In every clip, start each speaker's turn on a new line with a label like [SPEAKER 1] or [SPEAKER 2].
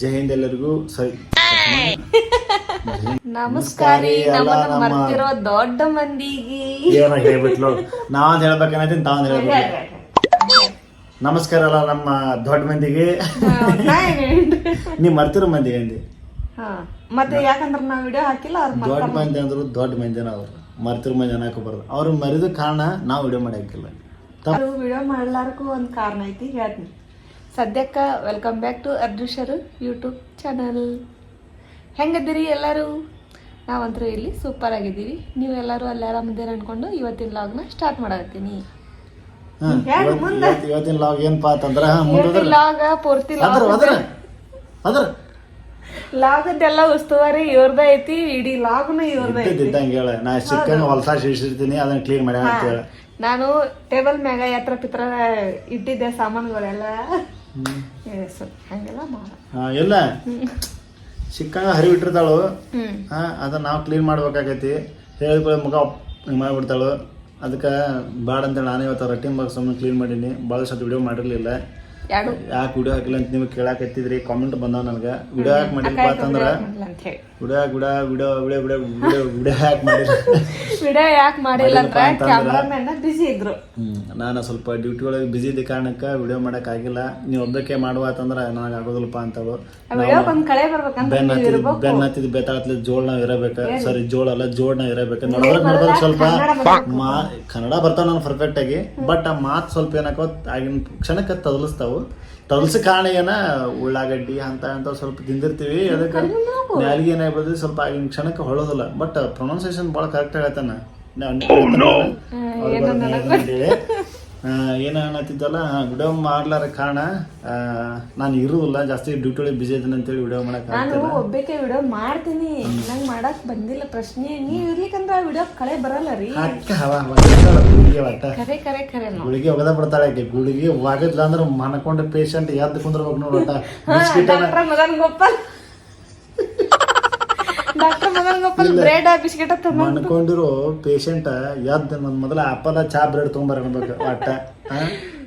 [SPEAKER 1] ಜೈ ಹಿಂದ್ ಎಲ್ಲರಿಗೂ. ಸರಿ.
[SPEAKER 2] ನಮಸ್ಕಾರ. ನಮ್ಮನ್ನ ಮರ್ತಿರೋ ದೊಡ್ಡ ಮಂದಿಗೆ.
[SPEAKER 1] ಏನೋ ಹೇಳ್ಬಿಟ್ಲು ನಾವ್ ಹೇಳ್ಬೇಕನ್ನತ್ತೀನಿ ತಾವ್ ಹೇಳ್ಬೇಕು. ನಮಸ್ಕಾರ ಅಲ್ಲ ನಮ್ಮ ದೊಡ್ಡ ಮಂದಿಗೆ. ನೀ ಮರ್ತಿರೋ ಮಂದಿಗೆ ಅಂದಿ
[SPEAKER 2] ಮತ್ತೆ ಯಾಕಂದ್ರ ನಾವ್ ವಿಡಿಯೋ ಹಾಕಿಲ್ಲ ಅವ್ರ
[SPEAKER 1] ದೊಡ್ಡ ಮಂದಿ ಅಂದ್ರು ದೊಡ್ಡ ಮಂದಿನ ಅವ್ರು. ಮರ್ತಿರೋ ಮಂದಿ ಅನ್ನಕ್ಕೆ ಬರೋದು ಅವ್ರು ಮರಿದ ಕಾರಣ ನಾವು ವಿಡಿಯೋ ಮಾಡಕ್ಕಿಲ್ಲ
[SPEAKER 2] ವಿಡಿಯೋ ಮಾಡ್ಲಾರ್ಕು ಒಂದ್ ಕಾರಣ ಐತಿ ಹೇಳ್ತೀನಿ. ಸದ್ಯಕ್ಕ ವೆಲ್ಕಮ್ ಬ್ಯಾಕ್ ಟು ಅರ್ಜುಷರು ಯೂಟ್ಯೂಬ್ ಚಾನಲ್ ಹೆಂಗದಿರಿ ಎಲ್ಲರೂ? ನಾವಂತರೂ ಇಲ್ಲಿ ಸೂಪರ್ ಆಗಿದ್ದೀವಿ. ನೀವೆಲ್ಲರೂ ಅಲ್ಲಿ ಆರಾಮಿದ್ದೀರ ಅನ್ಕೊಂಡು ಇವತ್ತಿನ ಲಾಗ್ನ ಸ್ಟಾರ್ಟ್ ಮಾಡತ್ತೀನಿ?
[SPEAKER 1] ಇವತ್ತಿನ ಲಾಗ್ ಏನಪ್ಪಾ ಅಂತಂದ್ರ
[SPEAKER 2] ಲಾಗ ಪೂರ್ತಿ
[SPEAKER 1] ಅದ್ರ ಅದ್ರ
[SPEAKER 2] ಲಾಗದ್ದೆಲ್ಲ ಉಸ್ತುವಾರಿ ಇವ್ರದ ಐತಿ ಇಡೀ ಲಾಗ್ನು ಇವ್ರದ ಐತಿ.
[SPEAKER 1] ಇದ್ದಂಗೆ ಹೇಳ. ನಾ ಚಿಕನ್ ಹೊಲಸ ಶಿರ್ಸಿರ್ತೀನಿ ಅದನ್ನ ಕ್ಲೀನ್ ಮಾಡಿ ಅಂತ ಹೇಳ.
[SPEAKER 2] ನಾನು ಟೇಬಲ್ ಮ್ಯಾಗ ಎತ್ರ ಪಿತ್ರ ಇಟ್ಟಿದ್ದೆ ಸಾಮಾನುಗಳೆಲ್ಲ. ಹಂಗೆಲ್ಲ ಮಾಡ
[SPEAKER 1] ಹಾ, ಇಲ್ಲ ಚಿಕ್ಕಂಗ ಹರಿವು ಇಟ್ಟಿರ್ತಾಳು
[SPEAKER 2] ಹ್ಮ್.
[SPEAKER 1] ಹಾ ಅದನ್ನ ನಾವು ಕ್ಲೀನ್ ಮಾಡ್ಬೇಕಾಗೈತಿ. ಹೇಳಿದ ಮುಖ ಹಿಂಗೆ ಮಾಡಿಬಿಡ್ತಾಳು. ಅದಕ್ಕೆ ಬೇಡ ಅಂತೇಳಿ ನಾನು ಇವತ್ತು ರಟ್ಟಿನ ಬಾಕ್ಸ್ ಒಮ್ಮೆ ಕ್ಲೀನ್ ಮಾಡೀನಿ. ಭಾಳ ಸತ್ ವಿಡಿಯೋ ಮಾಡಿರಲಿಲ್ಲ. ಯಾಕೆ ವಿಡಿಯೋ ಹಾಕಿಲ್ಲ ಅಂತ ನೀವು ಕೇಳಾಕತ್ತಿದ್ರಿ? ಕಾಮೆಂಟ್ ಬಂದವ ನನಗೆ. ವಿಡಿಯೋ ಹಾಕಿ ಮಾಡಿಲ್ಲಪ್ಪ ಅಂತಂದ್ರೆ video video video video video video video ಯಾಕೆ ಮಾಡಿಲ್ಲ?
[SPEAKER 2] ವಿಡಿಯೋ ಯಾಕೆ ಮಾಡಿಲ್ಲ ಅಂದ್ರ
[SPEAKER 1] ಮಾಡಿಲ್ಲಪ್ಪ
[SPEAKER 2] ಬಿಸಿ ಇದ್ರು.
[SPEAKER 1] ನಾನು ಸ್ವಲ್ಪ ಡ್ಯೂಟಿ ಒಳಗೆ ಬಿಸಿ ಇದ್ದ ಕಾರಣಕ್ಕೆ ವಿಡಿಯೋ ಮಾಡೋಕ್ಕಾಗಿಲ್ಲ ನೀವು ಒಬ್ಬಕ್ಕೆ ಮಾಡುವ ಅಂತಂದ್ರೆ ನನಗೆ ಆಗೋದಿಲ್ಲಪ್ಪ ಅಂತವ್ರು
[SPEAKER 2] ಬೆನ್ನ ಹತ್ತಿದ ಕಳೆ ಬರ್ಬೇಕಂತ
[SPEAKER 1] ಬೆನ್ ಹತ್ತಿದ್ ಜೋಳ ನಾವ್ ಇರಬೇಕ. ಸರಿ ಜೋಳ ಅಲ್ಲ ನಾವ್ ಇರಬೇಕು. ನೋಡ್ಬೇಕು ಸ್ವಲ್ಪ. ಮಾ ಕನ್ನಡ ಬರ್ತಾವ ನಾನು ಪರ್ಫೆಕ್ಟ್ ಆಗಿ ಬಟ್ ಆ ಮಾತು ಸ್ವಲ್ಪ ಏನಾಕೋ ಆಗಿನ ಕ್ಷಣಕ್ಕೆ ತದಲಿಸ್ತಾವು ತದಲ್ಸ ಕಾರಣ ಏನ ಉಳ್ಳಾಗಡ್ಡಿ ಅಂತ ಅಂತ ಸ್ವಲ್ಪ ತಿಂದಿರ್ತೀವಿ. ಅದಕ್ಕೆ ನಾಲಿಗೆ ಏನಾಗ್ಬೋದು ಸ್ವಲ್ಪ ಆಗಿನ ಕ್ಷಣಕ್ಕೆ ಹೊಳೋದಿಲ್ಲ. ಬಟ್ ಪ್ರೊನೌನ್ಸಿಯೇಷನ್ ಭಾಳ ಕರೆಕ್ಟ್ ಆಗತ್ತಾನ ಏನ ಅನ್ನತ್ತಿದ್ದಲ್ಲ ವಿಡಿಯೋ ಮಾಡ್ಲಾರ ಕಾರಣ ನಾನು ಇರುವಲ್ಲ ಜಾಸ್ತಿ ಡ್ಯೂಟಿ ಒಳಗೆ ಬಿಜಿ ಇದ್ದೀನಿ ಅಂತೇಳಿ ವಿಡಿಯೋ ಮಾಡಕ್
[SPEAKER 2] ನಾನು ಒಬ್ಬಕ್ಕೆ ವಿಡಿಯೋ ಮಾಡ್ತೀನಿ. ನಂಗ್ ಮಾಡಕ್ ಬಂದಿಲ್ಲ ಪ್ರಶ್ನೆ. ನೀವ್ ಇರ್ಲಿಕ್ಕಂದ್ರ ವಿಡಿಯೋ ಕಳೆ ಬರಲ್ಲ ರೀ.
[SPEAKER 1] ಅಕ್ಕ ಹವ ಗುಳಿಗೆ
[SPEAKER 2] ಕರೆ ಕರೆ ಕರೆ
[SPEAKER 1] ಗುಳಿಗೆ ಒಗದ ಬಿಡ್ತಾಳೆ ಆಕೆ. ಗುಳಿಗೆ ಒಗದ್ಲ ಅಂದ್ರೆ ಮನಕೊಂಡ ಪೇಷಂಟ್ ಎದ್ದು ಕುಂದ್ರ ಹೋಗಿ biscuit
[SPEAKER 2] Madan Gopal. Doctor Madan Gopal bread biscuit
[SPEAKER 1] patient ಎದ್ದು ನನ್ನ ಮೊದಲ ಆಪಲ ಚಾ ಬ್ರೆಡ್ ತೊಗೊಂಬರ ಅನ್ಬೇಕು ಒಟ್ಟ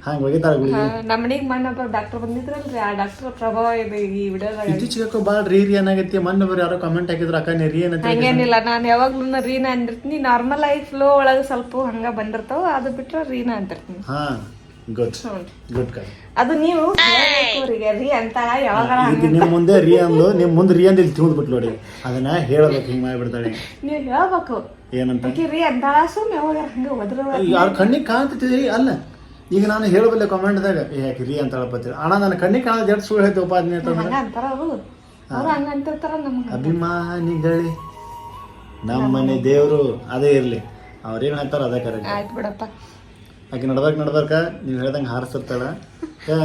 [SPEAKER 1] ಹಂಗ ಒಗಿತಾಳೆ ಗುಳಿಗೆ.
[SPEAKER 2] ನಮ್ಮ ಮನೆಗೆ ಮಣ್ಣೊಬ್ಬ ಡಾಕ್ಟರ್ ಬಂದಿದ್ರಲ್ರಿ. ಆ ಡಾಕ್ಟರ್ ಪ್ರಭಾವ ಇದೆ ಈ ವಿಡಿಯೋದಾಗ.
[SPEAKER 1] ಇತ್ತೀಚೆಗೆ ಭಾಳ ರೀ ರೀ ಏನಾಗೈತಿ ಮೊನ್ನೆ ಬರೀ ಯಾರೋ ಕಮೆಂಟ್ ಹಾಕಿದ್ರು ಅಕ್ಕ ನೀ ರೀ ಏನಂತ
[SPEAKER 2] ಹಂಗೇನಿಲ್ಲ. ನಾನು ಯಾವಾಗ್ಲೂ ರೀನಾ ಅಂದಿರ್ತೀನಿ. ನಾರ್ಮಲ್ ಲೈಫ್ ಫ್ಲೋ ಒಳಗೆ ಸ್ವಲ್ಪ ಹಂಗ ಬಂದಿರ್ತಾವ. ಅದು ಬಿಟ್ರೆ ರೀನಾ ಅಂತಿರ್ತೀನಿ.
[SPEAKER 1] ಹಾ. ಗುಡ್ ಗುಡ್ ಕೈ
[SPEAKER 2] ಅದು ನೀವು ಅವ್ರಿಗೆ ರೀ ಅಂತ ಯಾವಾಗ
[SPEAKER 1] ಈಗ ನಿಮ್ ಮುಂದೆ ರೀ ಅಂದ್ಲು ನಿಮ್ಮ ಮುಂದೆ ರೀ ಅಂದ್ ಇಲ್ಲಿ ತಿಂದ್ ಬಿಟ್ಲು ನೋಡಿ. ಅದನ್ನ ಹೇಳಬೇಕು ಹಿಂಗ್ ಮಾಡ್ಬಿಡ್ತಾಳೆ.
[SPEAKER 2] ನೀವು ಹೇಳ್ಬೇಕು.
[SPEAKER 1] ಏನಂತ?
[SPEAKER 2] ರೀ ಅಂತಾಳ ಸುಮ್ ಯಾವಾಗ ಹಂಗ ಒದ್ರ
[SPEAKER 1] ಯಾರ ಕಣ್ಣಿಗೆ ಕಾಣ್ತಿದ್ರಿ ಅಲ್ಲ. ಈಗ ನಾನು ಹೇಳಬಲ್ಲೆ ಕಾಮೆಂಟ್ದಾಗ ಯಾಕೆ ರೀ ಅಂತ ಹೇಳಪತ್ತೀರಿ ಅಣ್ಣ ನನ್ನ ಕಣ್ಣಿಗೆ ಕಾಣದ ಎಷ್ಟು ಸುಳ್ಳು ಹೇಳ್ತೇವೆ ಉಪಾಧ್ನೆ ಅಂತಂದ್ರೆ
[SPEAKER 2] ಹಂಗ ಅಂತಾರ ಅವರು. ಅವ್ರು ಹಂಗ ಅಂತಿರ್ತಾರ ನಮ್ಗೆ.
[SPEAKER 1] ಅಭಿಮಾನಿಗಳೇ. ನಮ್ಮನೆ ದೇವರು ಅದೇ ಇರಲಿ. ಅವ್ರು ಹೇಳ್ತಾರ ಅದೇ ಕರೆಕ್ಟ್.
[SPEAKER 2] ಆಯ್ತು ಬಿಡಪ್ಪ.
[SPEAKER 1] ಆಕೆ ನಡ್ಬೇಕ್ ನಡ್ಬೇಕ ನೀವು ಹೇಳ್ದಂಗೆ ಹಾರಿಸಿರ್ತಾಳ.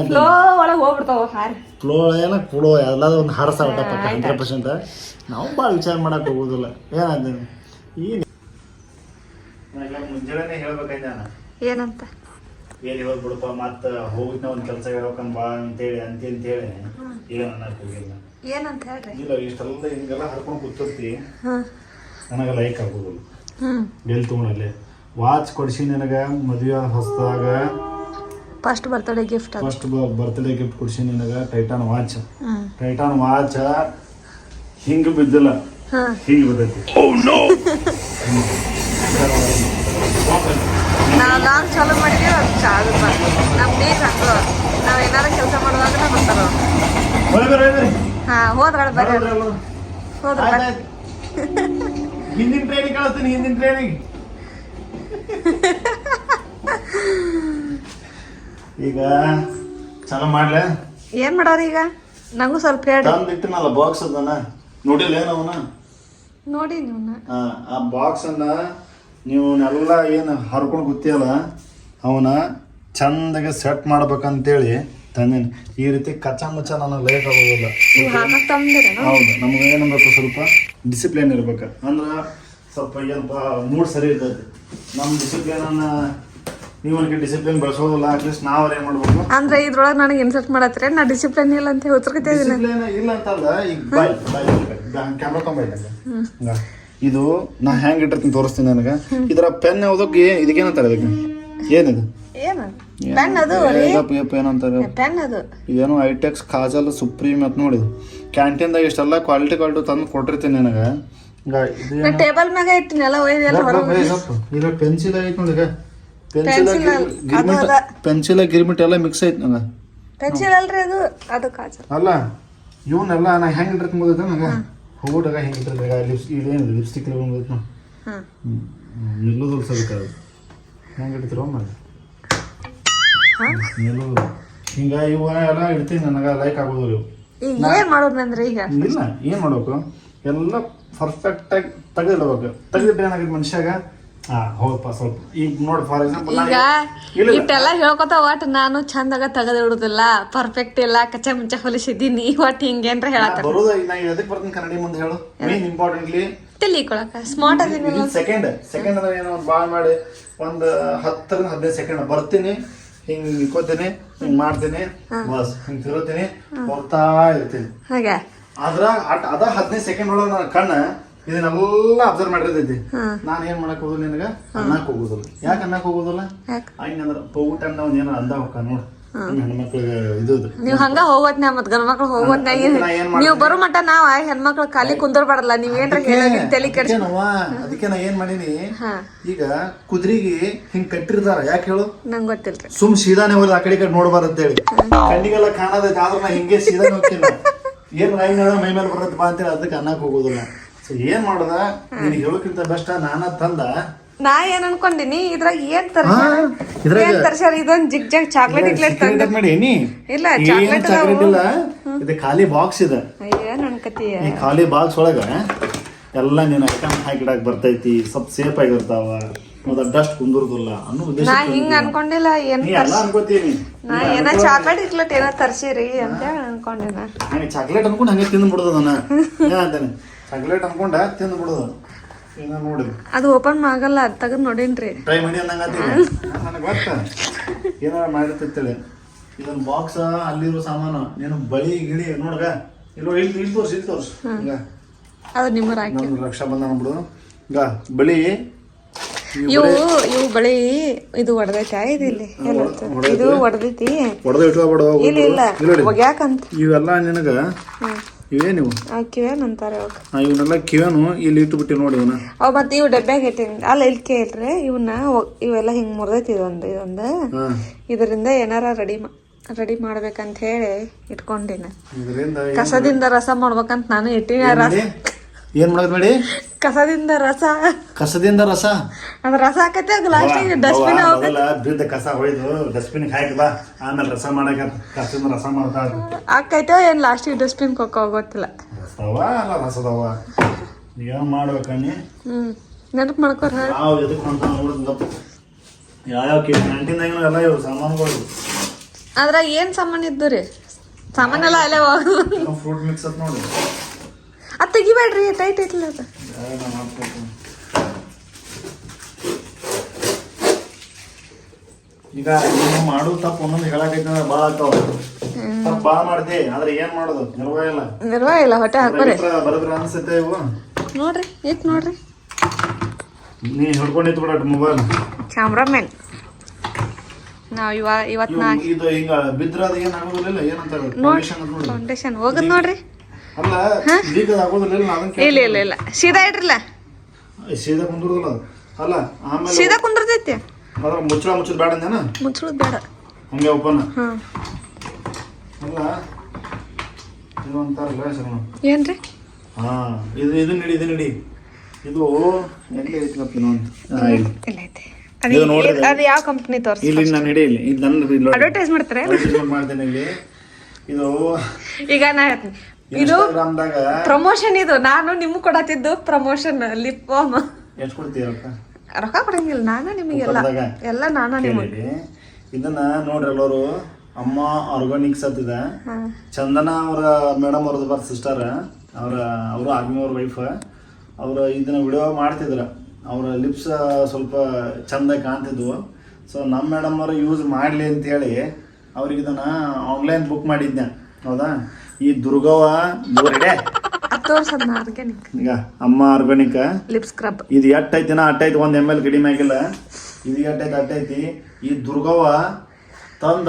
[SPEAKER 2] ಫ್ಲೋ ಒಳಗೆ ಹೋಗ್ಬಿಡ್ತಾವ ಹಾರಿ.
[SPEAKER 1] ಫ್ಲೋ ಏನ? ಕುಳೋ ಎಲ್ಲಾದ್ರೂ ಒಂದು ಹಾರಸ ಪಕ್ಕ ಹಂಡ್ರೆಡ್ ಪರ್ಸೆಂಟ್. ನಾವು ಭಾಳ ವಿಚಾರ ಮಾಡಕ್ ಹೋಗುದಿಲ್ಲ. ಏನಾದ ಏನು ಮುಂಜಾನೆ ಹೇಳ್ಬೇಕಾಯ್ತು ನಾನು
[SPEAKER 2] ಏನಂತ?
[SPEAKER 1] ಏನು ಇವಾಗ ಬಿಡಪ್ಪ ಮತ್ತ ಹೋಗಿದ್ನ ಒಂದು ಕೆಲಸ ಹೇಳ್ಬೇಕಂತ ಬಾ ಅಂತೇಳಿ ಅಂತ ಅಂತೇಳಿ. ಏನು ಅನ್ನಕ್ಕೆ ಹೋಗಿಲ್ಲ.
[SPEAKER 2] ಏನಂತ ಹೇಳ್ರಿ?
[SPEAKER 1] ಇಲ್ಲ ಇಷ್ಟೆಲ್ಲ ಹಿಂಗೆಲ್ಲ ಹರ್ಕೊಂಡು ಕೂತಿರ್ತಿ. ನನಗೆ ಲೈಕ್ ಆಗೋದಿಲ್ಲ.
[SPEAKER 2] ಹ್ಮ್.
[SPEAKER 1] ಎಲ್ಲಿ ತಗೊಳಲ್ಲಿ ವಾಚ್ ಕೊಡ್ಸಿ ನಿನಗೆ ಮದುವೆ ಹೊಸದಾಗ.
[SPEAKER 2] First birthday gift
[SPEAKER 1] first birthday gift ಕೊಡ್ಸಿ ನಿನಗೆ ಟೈಟಾನ್ ವಾಚ್ ಟೈಟನ್ ವಾಚ್ ಹಿಂಗ್ ಬಿದ್ದಿಲ್ಲ. ಹಿಂಗೆ ಬಿದ್ದೈತಿ.
[SPEAKER 2] ನಾವು ನಾವು ಚಾಲು ಮಾಡಿದ್ವಿ ಅದು ಚಾಲು ನಮ್ಮ ನೀರು ಹಾಕೋ ನಾವು ಏನಾರ ಕೆಲಸ ಮಾಡುವಾಗ ಬರ್ತಾರ ಹಾ ಹೋದ್ರ ಬರ್ರಿ. ಹೋದ್ರ.
[SPEAKER 1] ಹಿಂದಿನ ಟ್ರೈನಿಗೆ ಕಳಿಸ್ತೀನಿ ಹಿಂದಿನ ಟ್ರೈನಿಗೆ ಈಗ ಚಾಲು ಮಾಡ್ಲೆ?
[SPEAKER 2] ಏನ್ ಮಾಡಾರ ಈಗ? ನಂಗೂ ಸ್ವಲ್ಪ
[SPEAKER 1] ತಂದಿಟ್ಟಿನಲ್ಲ ಬಾಕ್ಸ್ ಅದನ್ನ. ನೋಡಿಲ್ಲ ಏನವನ
[SPEAKER 2] ನೋಡಿ ನೀವು
[SPEAKER 1] ಆ, ಬಾಕ್ಸ್ ಅನ್ನ ನೀವು ಎಲ್ಲ ಏನು ಹರ್ಕೊಂಡು ಗೊತ್ತಿಯಲ್ಲ ಅವನ ಚಂದಗೆ ಸೆಟ್ ಮಾಡ್ಬೇಕಂತೇಳಿ ತಂದೇನೆ. ಈ ರೀತಿ ಕಚ್ಚಾ ಮುಚ್ಚ ನನಗೆ ಲೈಟ್ ಆಗೋದಿಲ್ಲ ಹೌದು ನಮ್ಗೆ ಏನಬೇಕು ಸ್ವಲ್ಪ ಡಿಸಿಪ್ಲಿನ್ ಇರ್ಬೇಕು. ಅಂದ್ರೆ ಸ್ವಲ್ಪ ಏನಪ್ಪ ಮೂಡ್ ಸರಿ ಇರ್ತೈತಿ ನಮ್ಮ ಡಿಸಿಪ್ಲಿನನ್ನು ನೀವು ನನಗೆ ಡಿಸಿಪ್ಲಿನ್ ಬೆಳೆಸೋದಿಲ್ಲ ಅಟ್ಲೀಸ್ಟ್ ನಾವು ಏನು ಮಾಡ್ಬೇಕು.
[SPEAKER 2] ಅಂದ್ರೆ ಇದ್ರೊಳಗೆ ನನಗೆ ಇನ್ಸಲ್ಟ್ ಮಾಡತ್ರೆ ನಾ ಡಿಸಿಪ್ಲಿನ್ ಇಲ್ಲ ಅಂತ
[SPEAKER 1] ಡಿಸಿಪ್ಲಿನ್ ಇಲ್ಲ ಅಂತಲ್ಲ ಈಗ ಬಾಯ್ ಬಾಯ್ ಕ್ಯಾಮ್ರಾ ತೊಗೊಂಬೈತಂಗ ಇದು ನಾ ಹ್ಯಾಂಗ್ ಇಟ್ಟಿರ್ತೀನಿ ತೋರಿಸ್ತೀನಿ ನನಗೆ. ಇದರ ಪೆನ್ ಯಾವುದಕ್ಕೆ ಇದಕ್ಕೇನಂತಾರೆ ಇದಕ್ಕೆ ಏನಿದು?
[SPEAKER 2] ಏನು? ಪೆನ್ ಅದು
[SPEAKER 1] ಏನಂತಾರೆ?
[SPEAKER 2] ಪೆನ್ ಅದು.
[SPEAKER 1] ಇದೇನು ಐಟೆಕ್ಸ್ ಕಾಜಲ್ ಸುಪ್ರೀಮ್ ಅಂತ ನೋಡಿ ಕ್ಯಾಂಟೀನ್ದಾಗ ಇಷ್ಟೆಲ್ಲ ಕ್ವಾಲಿಟಿ ಕ್ವಾಲಿಟಿ ತಂದು ಕೊಟ್ಟಿರ್ತೀನಿ ನನಗೆ.
[SPEAKER 2] ನಾ ಟೇಬಲ್ ಮ್ಯಾಗ ಇಟ್ಟಿನಲ್ಲ ಒಯ್ದೆಲ್ಲ ಒಯ್ದು ಎಲ್ಲ ಹೊರಗೆ
[SPEAKER 1] ಇದು ಪೆನ್ಸಿಲ್ ಐತ್ ನೋಡಿ ಈಗ. ಪೆನ್ಸಿಲ್ ಗಿರ್ಮಿಟ್. ಪೆನ್ಸಿಲ್ ಗಿರ್ಮಿಟ್ ಎಲ್ಲ ಮಿಕ್ಸ್ ಐತ್ ನಂಗೆ.
[SPEAKER 2] ಪೆನ್ಸಿಲ್ ಅಲ್ರಿ ಅದು ಅದು ಕಾಜ.
[SPEAKER 1] ಅಲ್ಲ ಇವನ್ನೆಲ್ಲ ನಾ ಹೆಂಗೆ ಇಟ್ಟಿರ್ತೀನಿ ನನಗೆ ನಂಗೆ? ಹೋಗೋಟಾಗ ಹೆಂಗೆ ಲಿಪ್ಸ್ಟಿಕ್ ಲಿಪ್ಸ್ ಇದೇನು ಲಿಪ್ಸ್ಟಿಕ್ ಮುಗಿದ್
[SPEAKER 2] ಹಾ.
[SPEAKER 1] ನಿಲ್ಲೋದಿಲ್ಲ ಸದಕ್ಕೆ ಅದು. ಹೆಂಗೆ ಇಡ್ತಿರೋ ಮಾಡಿ
[SPEAKER 2] ಹಾ?
[SPEAKER 1] ಹಿಂಗ ಇವ ಎಲ್ಲ ಇಡ್ತೀನಿ ನನಗೆ ಲೈಕ್ ಆಗೋದಿಲ್ಲ ಇವು.
[SPEAKER 2] ಏನ್ ಮಾಡೋದಂದ್ರೆ ಈಗ?
[SPEAKER 1] ಇಲ್ಲ ಏನು ಮಾಡ್ಬೇಕು? ಎಲ್ಲ ಪರ್ಫೆಕ್ಟಾಗಿ ತೆಗೆದಿಡಬೇಕು ತೆಗೆದಿಟ್ಟು ಏನಾಗುತ್ತೆ ಮನುಷ್ಯಾಗ? ಹಾ ಹೌದಪ್ಪ ಸ್ವಲ್ಪ. ಈಗ ನೋಡಿ ಫಾರ್ ಎಕ್ಸಾಂಪಲ್
[SPEAKER 2] ಈಗ ಇಟ್ಟೆಲ್ಲ ಹೇಳ್ಕೊತ ಒಟ್ ನಾನು ಚಂದಾಗ ತೆಗೆದಿಡುದಿಲ್ಲ ಪರ್ಫೆಕ್ಟ್ ಇಲ್ಲ ಕಚ್ಚ ಮುಂಚೆ ಹೊಲಿಸಿದ್ದೀನಿ ಒಟ್ ಹಿಂಗೇನ್ರ ಹೇಳತ್ತ?
[SPEAKER 1] ಬರೋದು? ಈಗ ನಾ ಎದಕ್ಕೆ ಬರ್ತೀನಿ ಕನ್ನಡಿ ಮುಂದೆ ಹೇಳು? ಮೇನ್ ಇಂಪಾರ್ಟೆಂಟ್ಲಿ
[SPEAKER 2] ತಿಳಿಕೊಳಕ ಸ್ಮಾರ್ಟ್ ಅದೀನಿ
[SPEAKER 1] ಸೆಕೆಂಡ್ ಸೆಕೆಂಡ್ ಅಂದ್ರೆ ಏನೋ? ಒಂದು ಭಾಳ ಮಾಡಿ ಒಂದು ಹತ್ತರಿಂದ ಹದಿನೈದು ಸೆಕೆಂಡ್ ಬರ್ತೀನಿ ಹಿಂಗ್ ಇಕ್ಕೋತೀನಿ ಹಿಂಗ್ ಮಾಡ್ತೀನಿ ಬಸ್ ಹಿಂಗ್ ತಿರುತ್ತೀನಿ ಹೋಗ್ತಾ ಇರ್ತೀನಿ.
[SPEAKER 2] ಹಾಗೆ.
[SPEAKER 1] ಅದ್ರ ಅಟ್- ಅದ ಹದಿನೈದು ಸೆಕೆಂಡ್ ಒಳಗ ನನ್ನ ಕಣ್ಣ ಇದನ್ನೆಲ್ಲ ಅಬ್ಸರ್ವ್ ಮಾಡಿರ್ತೈತಿ. ನಾನು ಏನ್ ಮಾಡಕ್ ಹೋಗುದಿಲ್ಲ ನಿನಗ? ಅನ್ನಕ್ ಹೋಗುದಿಲ್ಲ. ಯಾಕೆ ಅನ್ನಕ್ ಹೋಗುದಿಲ್ಲ? ಹಂಗಂದ್ರ ಹೋಗೋ ಟೈಮ್ ಅವ್ನ ಏನಾರ ಅಂದ ಹೋಗ ನೋಡ್. ಹೆಣ್ಮಕ್ಳಿಗೆ ಇದು.
[SPEAKER 2] ನೀವ್ ಹಂಗ ಹೋಗೋತ್ನ ಮತ್ ಗಂಡ ಮಕ್ಳು
[SPEAKER 1] ಹೋಗೋತ್ನ?
[SPEAKER 2] ನೀವ್ ಬರೋ ಮಟ್ಟ ನಾವ ಹೆಣ್ಮಕ್ಳು ಖಾಲಿ ಕುಂದರ್ಬಾರ್ದಲ್ಲ ನೀವ್ ಏನ್ರ ಹೇಳಿ ತಲೆ ಕೆಡ್ಸಿ
[SPEAKER 1] ಅದಕ್ಕೇನವ್ವ, ಅದಕ್ಕೆ ನಾ ಏನ್ ಮಾಡೀನಿ? ಈಗ ಕುದ್ರಿಗೆ ಹಿಂಗ್ ಕಟ್ಟಿರ್ತಾರ ಯಾಕೆ ಹೇಳು?
[SPEAKER 2] ನಂಗ್ ಗೊತ್ತಿಲ್ಲ
[SPEAKER 1] ಸುಮ್ ಸೀದಾನೆ ಹೋದ್ರೆ ಆ ಕಡೆ ಕಡೆ ನೋಡ್ಬಾರ್ದು ಅಂತೇಳಿ ಕಣ್ಣಿಗೆಲ್ಲ ಕಾಣದೈತೆ ಆದ್ರೆ ನಾ ಹಿಂಗೆ ಸೀದಾನೆ ಹೋಗ್ತೀನಿ ಏನ್ ಮೈ ಹೇಳೋ ಮೈ ಮೇಲೆ ಬರತ್ತೆ ಬಾ ಅಂತೇಳಿ ಅದಕ್ಕೆ ಅನ್ನಕ್ ಹೋಗೋದಿಲ್ಲ. ಸೊ ಏನ್ ಮಾಡುದ? ನಿನಗೆ ಹೇಳೋಕ್ಕಿಂತ ಬೆಸ್ಟ್ ನಾನ ತಂದ?
[SPEAKER 2] ನಾ ಏನ್ ಅನ್ಕೊಂಡಿನಿ? ಇದ್ರಾಗ ಏನ್
[SPEAKER 1] ತರ
[SPEAKER 2] ತರ್ಸ್ಯಾರ
[SPEAKER 1] ಇದ್ರಾಗ-
[SPEAKER 2] ಏನ್ ತರ್ಸ್ಯಾರ? ಇದೊಂದ್ ಜಿಗ್ ಜಾಗ್ ಚಾಕ್ಲೇಟ್ ಇಕ್ಲೇಟ್ ತಂದ
[SPEAKER 1] ಮಾಡಿ ಏನಿ?
[SPEAKER 2] ಇಲ್ಲ
[SPEAKER 1] ಏನ್
[SPEAKER 2] ಚಾಕ್ಲೇಟ್
[SPEAKER 1] ಇಲ್ಲ? ಇದು ಖಾಲಿ ಬಾಕ್ಸ್ ಇದೆ.
[SPEAKER 2] ಏನ್ ನನ್ ಕತಿಯ
[SPEAKER 1] ಈ ಖಾಲಿ ಬಾಕ್ಸ್ ಒಳಗ ಎಲ್ಲ ನೀನು ಐಟಮ್ ಹಾಕಿಡಕ್ ಬರ್ತೈತಿ. ಸ್ವಲ್ಪ ಸೇಫ್ ಆಗಿರ್ತಾವ. ಡಸ್ಟ್ ಕುಂದಿರ್ದಿಲ್ಲ ಅನ್ನೋ ಉದ್ದೇಶ
[SPEAKER 2] ನಾ ಹಿಂಗ ಅನ್ಕೊಂಡಿಲ್ಲ ಏನ್
[SPEAKER 1] ನೀ ಎಲ್ಲ ಅನ್ಕೋತೀನಿ.
[SPEAKER 2] ನಾ ಏನ ಚಾಕ್ಲೇಟ್ ಇಕ್ಲೇಟ್ ಏನೋ ತರ್ಸಿರಿ ಅಂತ ಅನ್ಕೊಂಡೆ ಅನ್ಕೊಂಡಿನ
[SPEAKER 1] ಹಂಗೆ ಚಾಕ್ಲೇಟ್ ಅನ್ಕೊಂಡು ಹಂಗೆ ತಿಂದು ಬಿಡೋದು ಅದನ್ನ. ಏನಂತಾನೆ ಚಾಕ್ಲೇಟ್ ಅನ್ಕೊಂಡ ತಿಂದು ಬಿಡೋದು. ಈಗ ನೋಡಿ.
[SPEAKER 2] ಅದು ಓಪನ್ ಆಗಲ್ಲ ತೆಗದ್ ನೋಡೇನ್ರಿ.
[SPEAKER 1] ಟ್ರೈ ಮಾಡಿ ಅನ್ನಂಗ ನನಗೆ ಗೊತ್ತ? ಏನಾರ ಮಾಡಿರ್ತೈತೇಳಿ ಇದೊಂದು ಬಾಕ್ಸ್ ಅಲ್ಲಿರೋ ಸಾಮಾನು ನೀನು ಬಳಿ ಗಿಳಿ ನೋಡ್ಗ. ಇಲ್ಲೋ ಇಲ್ಲಿ ಇಲ್ಲಿ ತೋರ್ಸಿ. ಇಲ್ಲಿ ತೋರ್ಸು
[SPEAKER 2] ಅದು
[SPEAKER 1] ನಮ್ಮ ರಕ್ಷಾ ಬಂಧನ ಬಿಡು. ಈಗ ಬಳಿ
[SPEAKER 2] ಇವು ಇವು ಬಳಿ ಇದು ಇಲ್ಲಿ? ಇದು
[SPEAKER 1] ಇಟ್ಕೊಬಿಡು
[SPEAKER 2] ಇಲ್ಲ ಇಲ್ಲ.
[SPEAKER 1] ನೋಡಿ.
[SPEAKER 2] ಒಗ್ಯಾಕಂತ.
[SPEAKER 1] ಇವೆಲ್ಲ ನಿನಗ
[SPEAKER 2] ಹ್ಮ್.
[SPEAKER 1] ಇವೇ ನೀವು?
[SPEAKER 2] ಕಿವೇನ್ ಅಂತಾರೆ ಅವಾಗ
[SPEAKER 1] ಆ, ಇವನ್ನೆಲ್ಲ ಕಿವೇನು ಇಲ್ಲಿ ಇಟ್ಟುಬಿಟ್ಟು ನೋಡಿ ಇವನ್ನ.
[SPEAKER 2] ಅವ್ ಮತ್ತೆ ಇವು ಡಬ್ಬ್ಯಾಗ ಇಟ್ಟಿನಿ. ಅಲ್ಲ ಇಲ್ಲಿ ಕೇಳ್ರಿ ಇವನ್ನ ಇವೆಲ್ಲ ಹಿಂಗ್ ಮುರ್ದೈತಿ ಇದೊಂದು ಇದೊಂದು. ಇದರಿಂದ ಏನಾರ ರೆಡಿ ರೆಡಿ ಮಾಡ್ಬೇಕಂತ ಹೇಳಿ ಇಟ್ಕೊಂಡಿನ. ಕಸದಿಂದ ರಸ ಮಾಡ್ಬೇಕಂತ ನಾನು ಇಟ್ಟಿನ. ರಸ
[SPEAKER 1] ಏನ್ ಮಾಡೋದು ಮಾಡಿ
[SPEAKER 2] ಕಸದಿಂದ ರಸ.
[SPEAKER 1] ಕಸದಿಂದ ರಸ?
[SPEAKER 2] ಅದ ರಸ ಹಾಕತ್ತೆ ಅದು ಲಾಸ್ಟಿಗೆ ಡಸ್ಟ್ಬಿನ್
[SPEAKER 1] ಅವ್ವ ಮೊದಲ ಬಿದ್ದ ಕಸ ಹೊಯ್ದು ಡಸ್ಟ್ಬಿನ್ ಹಾಕಿ ಬಾ. ಆಮೇಲೆ ರಸ ಮಾಡಕ ಕಸದಿಂದ ರಸ ಮಾಡ್ತಾ
[SPEAKER 2] ಹಾಕೈತೋ ಏನ್ ಲಾಸ್ಟಿಗೆ ಡಸ್ಟ್ಬಿನ್ ಕೊಕ್ಕ ಗೊತ್ತಿಲ್ಲ.
[SPEAKER 1] ರಸದವ ಅಲ್ಲ ರಸದವ? ಏನ್ ಮಾಡ್ಬೇಕಣ್ಣಿ
[SPEAKER 2] ನೆನಪು ಮಾಡ್ಕೋರ
[SPEAKER 1] ಯಾವ ಎದಕ್ಕೆ ಅಂತ ನೋಡಿದ್ಲಪ್ಪ ಯಾವ್ಯಾವ ಕ್ಯಾಂಟೀನ್ದಾಗಿನ ಎಲ್ಲ ಇವು ಸಾಮಾನುಗಳು.
[SPEAKER 2] ಅದ್ರಾಗ ಏನ್ ಸಾಮಾನು ಇದ್ದು ರೀ? ಸಾಮಾನೆಲ್ಲ ಅಲ್ಲೇ ಹೋಗುದು
[SPEAKER 1] ಫ್ರೂಟ್ ಮಿಕ್ಸ್ ಅಂತ ನೋಡಿ.
[SPEAKER 2] ಅದ್ ತೆಗಿಬೇಡ್ರಿ ಟೈಟ್ ಐತಿಲ್ಲ ಅದು.
[SPEAKER 1] ಈಗ ನೀವು ಮಾಡೋ ತಪ್ಪು ಒಂದೊಂದು ಹೇಳಕೈತೆ ಭಾಳ ಆಗ್ತಾವ. ತಪ್ಪು ಭಾಳ ಮಾಡ್ತಿ ಆದ್ರೆ ಏನ್ ಮಾಡೋದು? ನಿರ್ವಹ ಇಲ್ಲ.
[SPEAKER 2] ಇಲ್ಲ ಹೊಟ್ಟೆ ಹಾಕೋರಿ
[SPEAKER 1] ಅನ್ಸುತ್ತೆ ಇವು.
[SPEAKER 2] ನೋಡ್ರಿ ಐತ್ ನೋಡ್ರಿ.
[SPEAKER 1] ನೀ ಬಿಡಟ್ ಮೊಬೈಲ್
[SPEAKER 2] ನಾವ್ ನಾ
[SPEAKER 1] ಇದು ಬಿದ್ರ ಅದು ಏನಂತಾರೆ ಫೌಂಡೇಶನ್
[SPEAKER 2] ಹೋಗದ್ ನೋಡ್ರಿ.
[SPEAKER 1] ಇಲ್ಲ
[SPEAKER 2] ಇಲ್ಲ ಇಲ್ಲ ಸೀದಾ ಇಡ್ರಲ್ಲ?
[SPEAKER 1] ಸೀದಾ ಕುಂದ್ರದಲ್ಲ ಅಲ್ಲ ಆಮೇಲೆ
[SPEAKER 2] ಸೀದಾ ಕುಂದ್ರತೈತಿ?
[SPEAKER 1] ಅದ್ರ ಮುಚ್ಚಳ ಮುಚ್ಚದ ಬೇಡ ಅಂದೇನ
[SPEAKER 2] ಮುಚ್ಚಳದ ಬೇಡ.
[SPEAKER 1] ಹಂಗೆ ಓಪನ್. ಅಲ್ಲ ಇದು ಅಂತಾರಲ್ಲ ಶರಣ
[SPEAKER 2] ಏನ್ರಿ?
[SPEAKER 1] ಹಾ ಇದು ಇದು ನಡಿ ಇದು ನಡಿ. ಇದು ಎಲ್ಲಿ ಐತಿ ಇನ್ನೊಂದು? ಹಾ, ಇಲ್ಲಿ
[SPEAKER 2] ಐತಿ. ಅದು ಯಾವ ಕಂಪ್ನಿ ತೋರ್ಸಿ
[SPEAKER 1] ಇಲ್ಲಿ ನಾನು ಹಿಡಿ ಇಲ್ಲಿ ಇದು ನನ್ನ
[SPEAKER 2] ಅಡ್ವರ್ಟೈಸ್ ಮಾಡ್ತಾರೆ?
[SPEAKER 1] ಮಾಡ್ತೇನೆ ಇಲ್ಲಿ. ಇದು
[SPEAKER 2] ಈಗ ನಾ ಹೇಳ್ತೀನಿ. ಇದು
[SPEAKER 1] ಇನ್ಸ್ಟಾಗ್ರಾಮ್ದಾಗ
[SPEAKER 2] ಪ್ರಮೋಷನ್ ಇದು. ನಾನು ನಿಮ್ಗೆ ಕೊಡತ್ತಿದ್ದು ಪ್ರಮೋಷನ್ ಲಿಪ್ ಬಾಮ್
[SPEAKER 1] ಎಷ್ಟು ಕೊಡ್ತೀಯ ರೊಕ್ಕ
[SPEAKER 2] ಕೊಡಂಗಿಲ್ಲ ನಾನು ನಿಮಗೆಲ್ಲ.
[SPEAKER 1] ಕೊಪ್ಪಳದಾಗ?
[SPEAKER 2] ಎಲ್ಲ ನಾನು ನಿಮಗೆ.
[SPEAKER 1] ಇದನ್ನ ನೋಡ್ರಿ ಎಲ್ಲರೂ. ಅಮ್ಮ ಆರ್ಗಾನಿಕ್ಸ್ ಅಂತಿದೆ ಚಂದನ ಅವರ ಮೇಡಮ್ ಅವ್ರದ್ದು ಬರ್ ಸಿಸ್ಟರ್ ಅವರ ಅವರು ಆಗ್ಮಿ ಅವ್ರ ವೈಫ್ ಅವ್ರ ಇದನ್ನ ವಿಡಿಯೋ ಮಾಡ್ತಿದ್ರು. ಅವ್ರ ಲಿಪ್ಸ್ ಸ್ವಲ್ಪ ಚಂದ ಕಾಣ್ತಿದ್ವು. ಸೊ ನಮ್ಮ ಮೇಡಮ್ ಅವರು ಯೂಸ್ ಮಾಡಲಿ ಅಂತ ಹೇಳಿ ಅವ್ರಿಗೆ ಇದನ್ನ ಆನ್ಲೈನ್ ಬುಕ್ ಮಾಡಿದ್ದೆ ಹೌದಾ? ಈ ದುರ್ಗವ್ವ
[SPEAKER 2] ತೋರ್ಸದ್ ನಾ ಆರ್ಗ್ಯಾನಿಕ್
[SPEAKER 1] ಈಗ ಅಮ್ಮ ಆರ್ಗಾನಿಕ್
[SPEAKER 2] ಲಿಪ್ ಸ್ಕ್ರಬ್
[SPEAKER 1] ಇದು ಎಟ್ಟೈತಿನ? ಅಟ್ಟೈತಿ ಒಂದ್ ಎಂ ಎಲ್ ಕಡಿಮೆ ಆಗಿಲ್ಲ ಇದು ಎಟ್ಟೈತಿ ಅಟ್ಟೈತಿ. ಈ ದುರ್ಗವ್ವ ತಂದ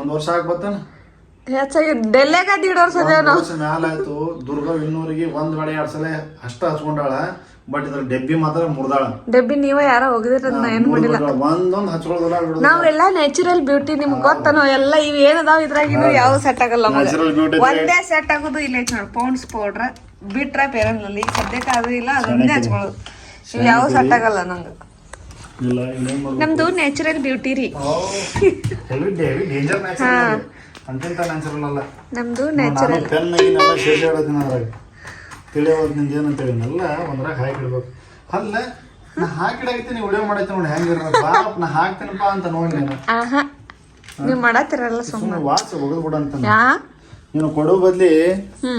[SPEAKER 1] ಒಂದ್ ವರ್ಷ ಆಗ್ಬತ್ತಾನ
[SPEAKER 2] ಹೆಚ್ಚಾಗಿ ಡೆಲ್ಲಾಗ ದೀಡ್ ವರ್ಷ
[SPEAKER 1] ಮ್ಯಾಲ ಆಯ್ತು. ದುರ್ಗವ್ ಇನ್ನೂರಿಗೆ ಒಂದ್ ಬೇಡ ಎರಡ್ ಸಲ ಅಷ್ಟ ಹಚ್ಕೊಂಡಾಳ. ಬಟ್ ಇದ್ರ ಡೆಬ್ಬಿ ಮಾತ್ರ ಮುರ್ದಾಳ.
[SPEAKER 2] ಡೆಬ್ಬಿ ನೀವ ಯಾರ ಹೋಗಿದ್ರ ನಾ ಏನ್ ಮಾಡಿಲ್ಲ.
[SPEAKER 1] ಒಂದೊಂದ್ ಹಚ್ಕೊಳ್ಳೋದಿಲ್ಲ
[SPEAKER 2] ನಾವೆಲ್ಲ ನ್ಯಾಚುರಲ್ ಬ್ಯೂಟಿ ನಿಮ್ಗೆ ಗೊತ್ತನೋ ಎಲ್ಲ ಇವ್ ಏನದಾವ ಇದ್ರಾಗಿನ ಯಾವ ಸೆಟ್ ಆಗಲ್ಲ ಒಂದೇ ಸೆಟ್ ಆಗೋದು ಇಲ್ಲ ಪೌಂಡ್ಸ್ ಪೌಡ್ರ್ ಬಿಟ್ರೆ ಪೇರನ್ನಲ್ಲಿ ಸದ್ಯಕ್ಕೆ ಅದು ಇಲ್ಲ ಅದೊಂದೇ ಹಚ್ಕೊಳ್ಳೋದು. ಇವ್ ಯಾವ ಸೆಟ್ ಆಗಲ್ಲ ನಂಗೆ. ನಮ್ದು ನ್ಯಾಚುರಲ್ ಬ್ಯೂಟಿ ರೀ. ನಮ್ದು ನ್ಯಾಚುರಲ್
[SPEAKER 1] ಪೆನ್ ಆಗಿನೆಲ್ಲ ಶೇಷ ಹೇಳೋದಿನ ಅದ್ರಾಗ. ತಿಳಿಯೋದ್ನಿಂದ ಏನಂತ ಹೇಳಿದ್ನಲ್ಲ ಒಂದ್ರಾಗ ಹಾಕಿಡ್ಬೇಕು. ಅಲ್ಲ ನಾ ಹಾಕಿಡಾಗಿತ್ತೀನಿ ವಿಡಿಯೋ ಮಾಡೈತೆ ನೋಡಿ ಹೆಂಗಿರ್ಬೇಕು ಬಾ ನಾ ಹಾಕ್ತೀನಪ್ಪ ಅಂತ ನೋಡಿ ನೀನು.
[SPEAKER 2] ಆಹಾ ನೀವ್ ಮಾಡತ್ತಿರಲ್ಲ ಸುಮ್ಮನೆ
[SPEAKER 1] ಸುಮ್ಮನೆ ವಾಚ್ ಒಗದ್ ಬಿಡ ಅಂತ
[SPEAKER 2] ಯಾ?
[SPEAKER 1] ನೀನು ಕೊಡೋ ಬದ್ಲಿ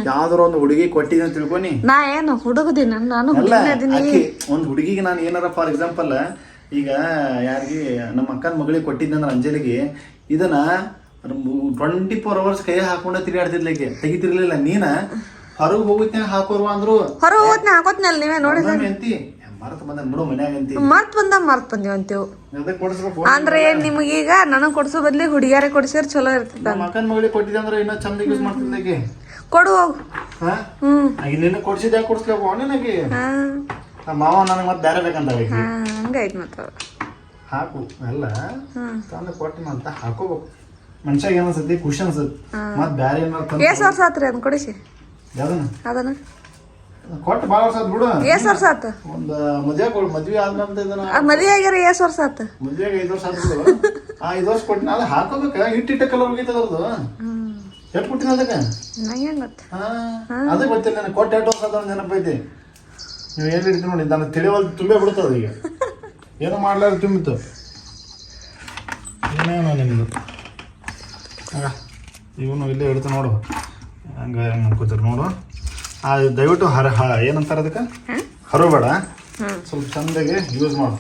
[SPEAKER 1] ಯಾವ್ದಾರ ಒಂದು ಹುಡುಗಿ ಕೊಟ್ಟಿದ್ದೆ ಅಂತ ತಿಳ್ಕೊನಿ
[SPEAKER 2] ನಾ. ಏನು ಹುಡುಗದಿನ? ನಾನು
[SPEAKER 1] ಅಲ್ಲ ಆಕಿ ಒಂದ್ ಹುಡುಗಿಗೆ ನಾನು ಏನಾರ ಫಾರ್ ಎಕ್ಸಾಂಪಲ್ ಈಗ ಯಾರಿಗೆ ನಮ್ಮ ಅಕ್ಕನ ಮಗಳಿಗೆ ಕೊಟ್ಟಿದ್ದಂದ್ರೆ ಅಂಜಲಿಗೆ ಇದನ್ನ ಟ್ವೆಂಟಿ ಫೋರ್ ಅವರ್ಸ್ ಕೈ ಹಾಕೊಂಡ ತಿರುಗಾಡ್ತಿರ್ಲಿಕ್ಕೆ ತೆಗಿತಿರ್ಲಿಲ್ಲ ನೀನ. ಹೊರಗೆ ಹೋಗುತ್ತೇನೆ ಹಾಕೋರು ಅಂದ್ರು
[SPEAKER 2] ಹೊರ ಹೋಗುತ್ತೆ ಹಾಕೋತ್ನಲ್ಲ ನೀವೇ ನೋಡಿ
[SPEAKER 1] ಅಂತಿ ಮರ್ತ ಬಂದ ಬಿಡು ಮನ್ಯಾಗ ಅಂತಿ
[SPEAKER 2] ಮರ್ತ್ ಬಂದ ಮರ್ತ್ ಬಂದಿವ್ ಅಂತೀವ್.
[SPEAKER 1] ಅದಕ್ಕೆ ಕೊಡಿಸ್ಬೇಕು
[SPEAKER 2] ಅಂದ್ರೆ ಏನ್ ನಿಮಗೀಗ ನನಗ್ ಕೊಡ್ಸೋ ಬದ್ಲಿ ಹುಡುಗಿಯಾರೆ ಕೊಡ್ಸಿರ್ ಚಲೋ ಇರ್ತದ
[SPEAKER 1] ಮಕ್ಕನ ಮಗಳಿಗೆ ಕೊಟ್ಟಿದ್ದೆ ಅಂದ್ರೆ ಇನ್ನೂ ಚಂದ ಯೂಸ್ ಮಾಡ್ತಿದ್ಲಿಕ್ಕೆ
[SPEAKER 2] ಕೊಡು ಹೋಗು. ಹ್ಮ್.
[SPEAKER 1] ನಿನ್ನ ಕೊಡ್ಸಿದ್ದೆ ಯಾಕೆ ಕೊಡಿಸ್ಬೇಕು ನಿನಗೆ? ನಮ್ಮ ಮಾವ ನನಗೆ ಮತ್ತೆ ಬೇರೆ ಬೇಕಂತ
[SPEAKER 2] ಹಂಗಾಯ್ತು ಮತ್ತೆ
[SPEAKER 1] ಹಾಕು ಎಲ್ಲ. ತಂದು ಕೊಟ್ಟಿನ ಅಂತ ಹಾಕೋಬೇಕು. ಮನುಷ್ಯಾಗ ಏನನ್ಸತಿ ಖುಷಿ ಅನ್ಸತ್ ಮತ್ತೆ ಬೇರೆ ಏನಾರ
[SPEAKER 2] ಎಷ್ಟ್ ವರ್ಷ ಆತ್ರಿ ಅದನ್ನ ಕೊಡಿಸಿ.
[SPEAKER 1] ಕೊಟ್ಟು ಭಾಳ ವರ್ಷ ಆತ್ ಬಿಡು.
[SPEAKER 2] ಎಷ್ಟ್ ವರ್ಷ ಆತ?
[SPEAKER 1] ಒಂದ್ ಮದ್ವೆ ಕೊಡ್ ಮದ್ವೆ ಆದ್ಮೇಲೆ ಇದನ್ನ
[SPEAKER 2] ಆ ಮದ್ವೆ ಆಗ್ಯಾರ ಎಷ್ಟ್ ವರ್ಷ ಆತ?
[SPEAKER 1] ಮದ್ವೆಗೆ ಐದು ವರ್ಷ ಆತ್ ಬಿಡು. ಆ ಐದು ವರ್ಷ ಕೊಟ್ಟಿನ ಅದ ಹಾಕೋಬೇಕ. ಇಟ್ಟಿಟ್ಟ ಕಲರ್ ಹೋಗಿತ್ತದ ಅವ್ರದ್ದು
[SPEAKER 2] ಹ್ಮ್.
[SPEAKER 1] ಎಷ್ಟು ಕೊಟ್ಟಿನ ಅದಕ್ಕೆ?
[SPEAKER 2] ನಂಗೇನ್ ಗೊತ್ತ?
[SPEAKER 1] ಹಾ. ಅದೇ ಗೊತ್ತಿಲ್ಲ ನನಗೆ. ಕೊಟ್ಟು ಎಷ್ಟು ವರ್ಷ ಅದ ನೆನಪೈತಿ ನೀವು ಇಡ್ತೀವಿ ನೋಡಿ ನಾನು ತಿಳಿವಲ್ ತುಂಬೇ ಬಿಡ್ತದೆ ಈಗ. ಏನು ಮಾಡ್ಲಾರ ತುಂಬಿತು ಏನೇನೋ ಇವನು ಇಲ್ಲೇ ಇಡ್ತು ನೋಡು. ಹಂಗೆ ಹೆಂಗೆ ಅನ್ಕೋತೀರಿ ನೋಡು. ಆ ದಯವಿಟ್ಟು ಹರ ಹ ಏನಂತಾರೆ ಅದಕ್ಕೆ? ಹರಬೇಡ.
[SPEAKER 2] ಬೇಡ
[SPEAKER 1] ಸ್ವಲ್ಪ ಚಂದಾಗಿ ಯೂಸ್ ಮಾಡು.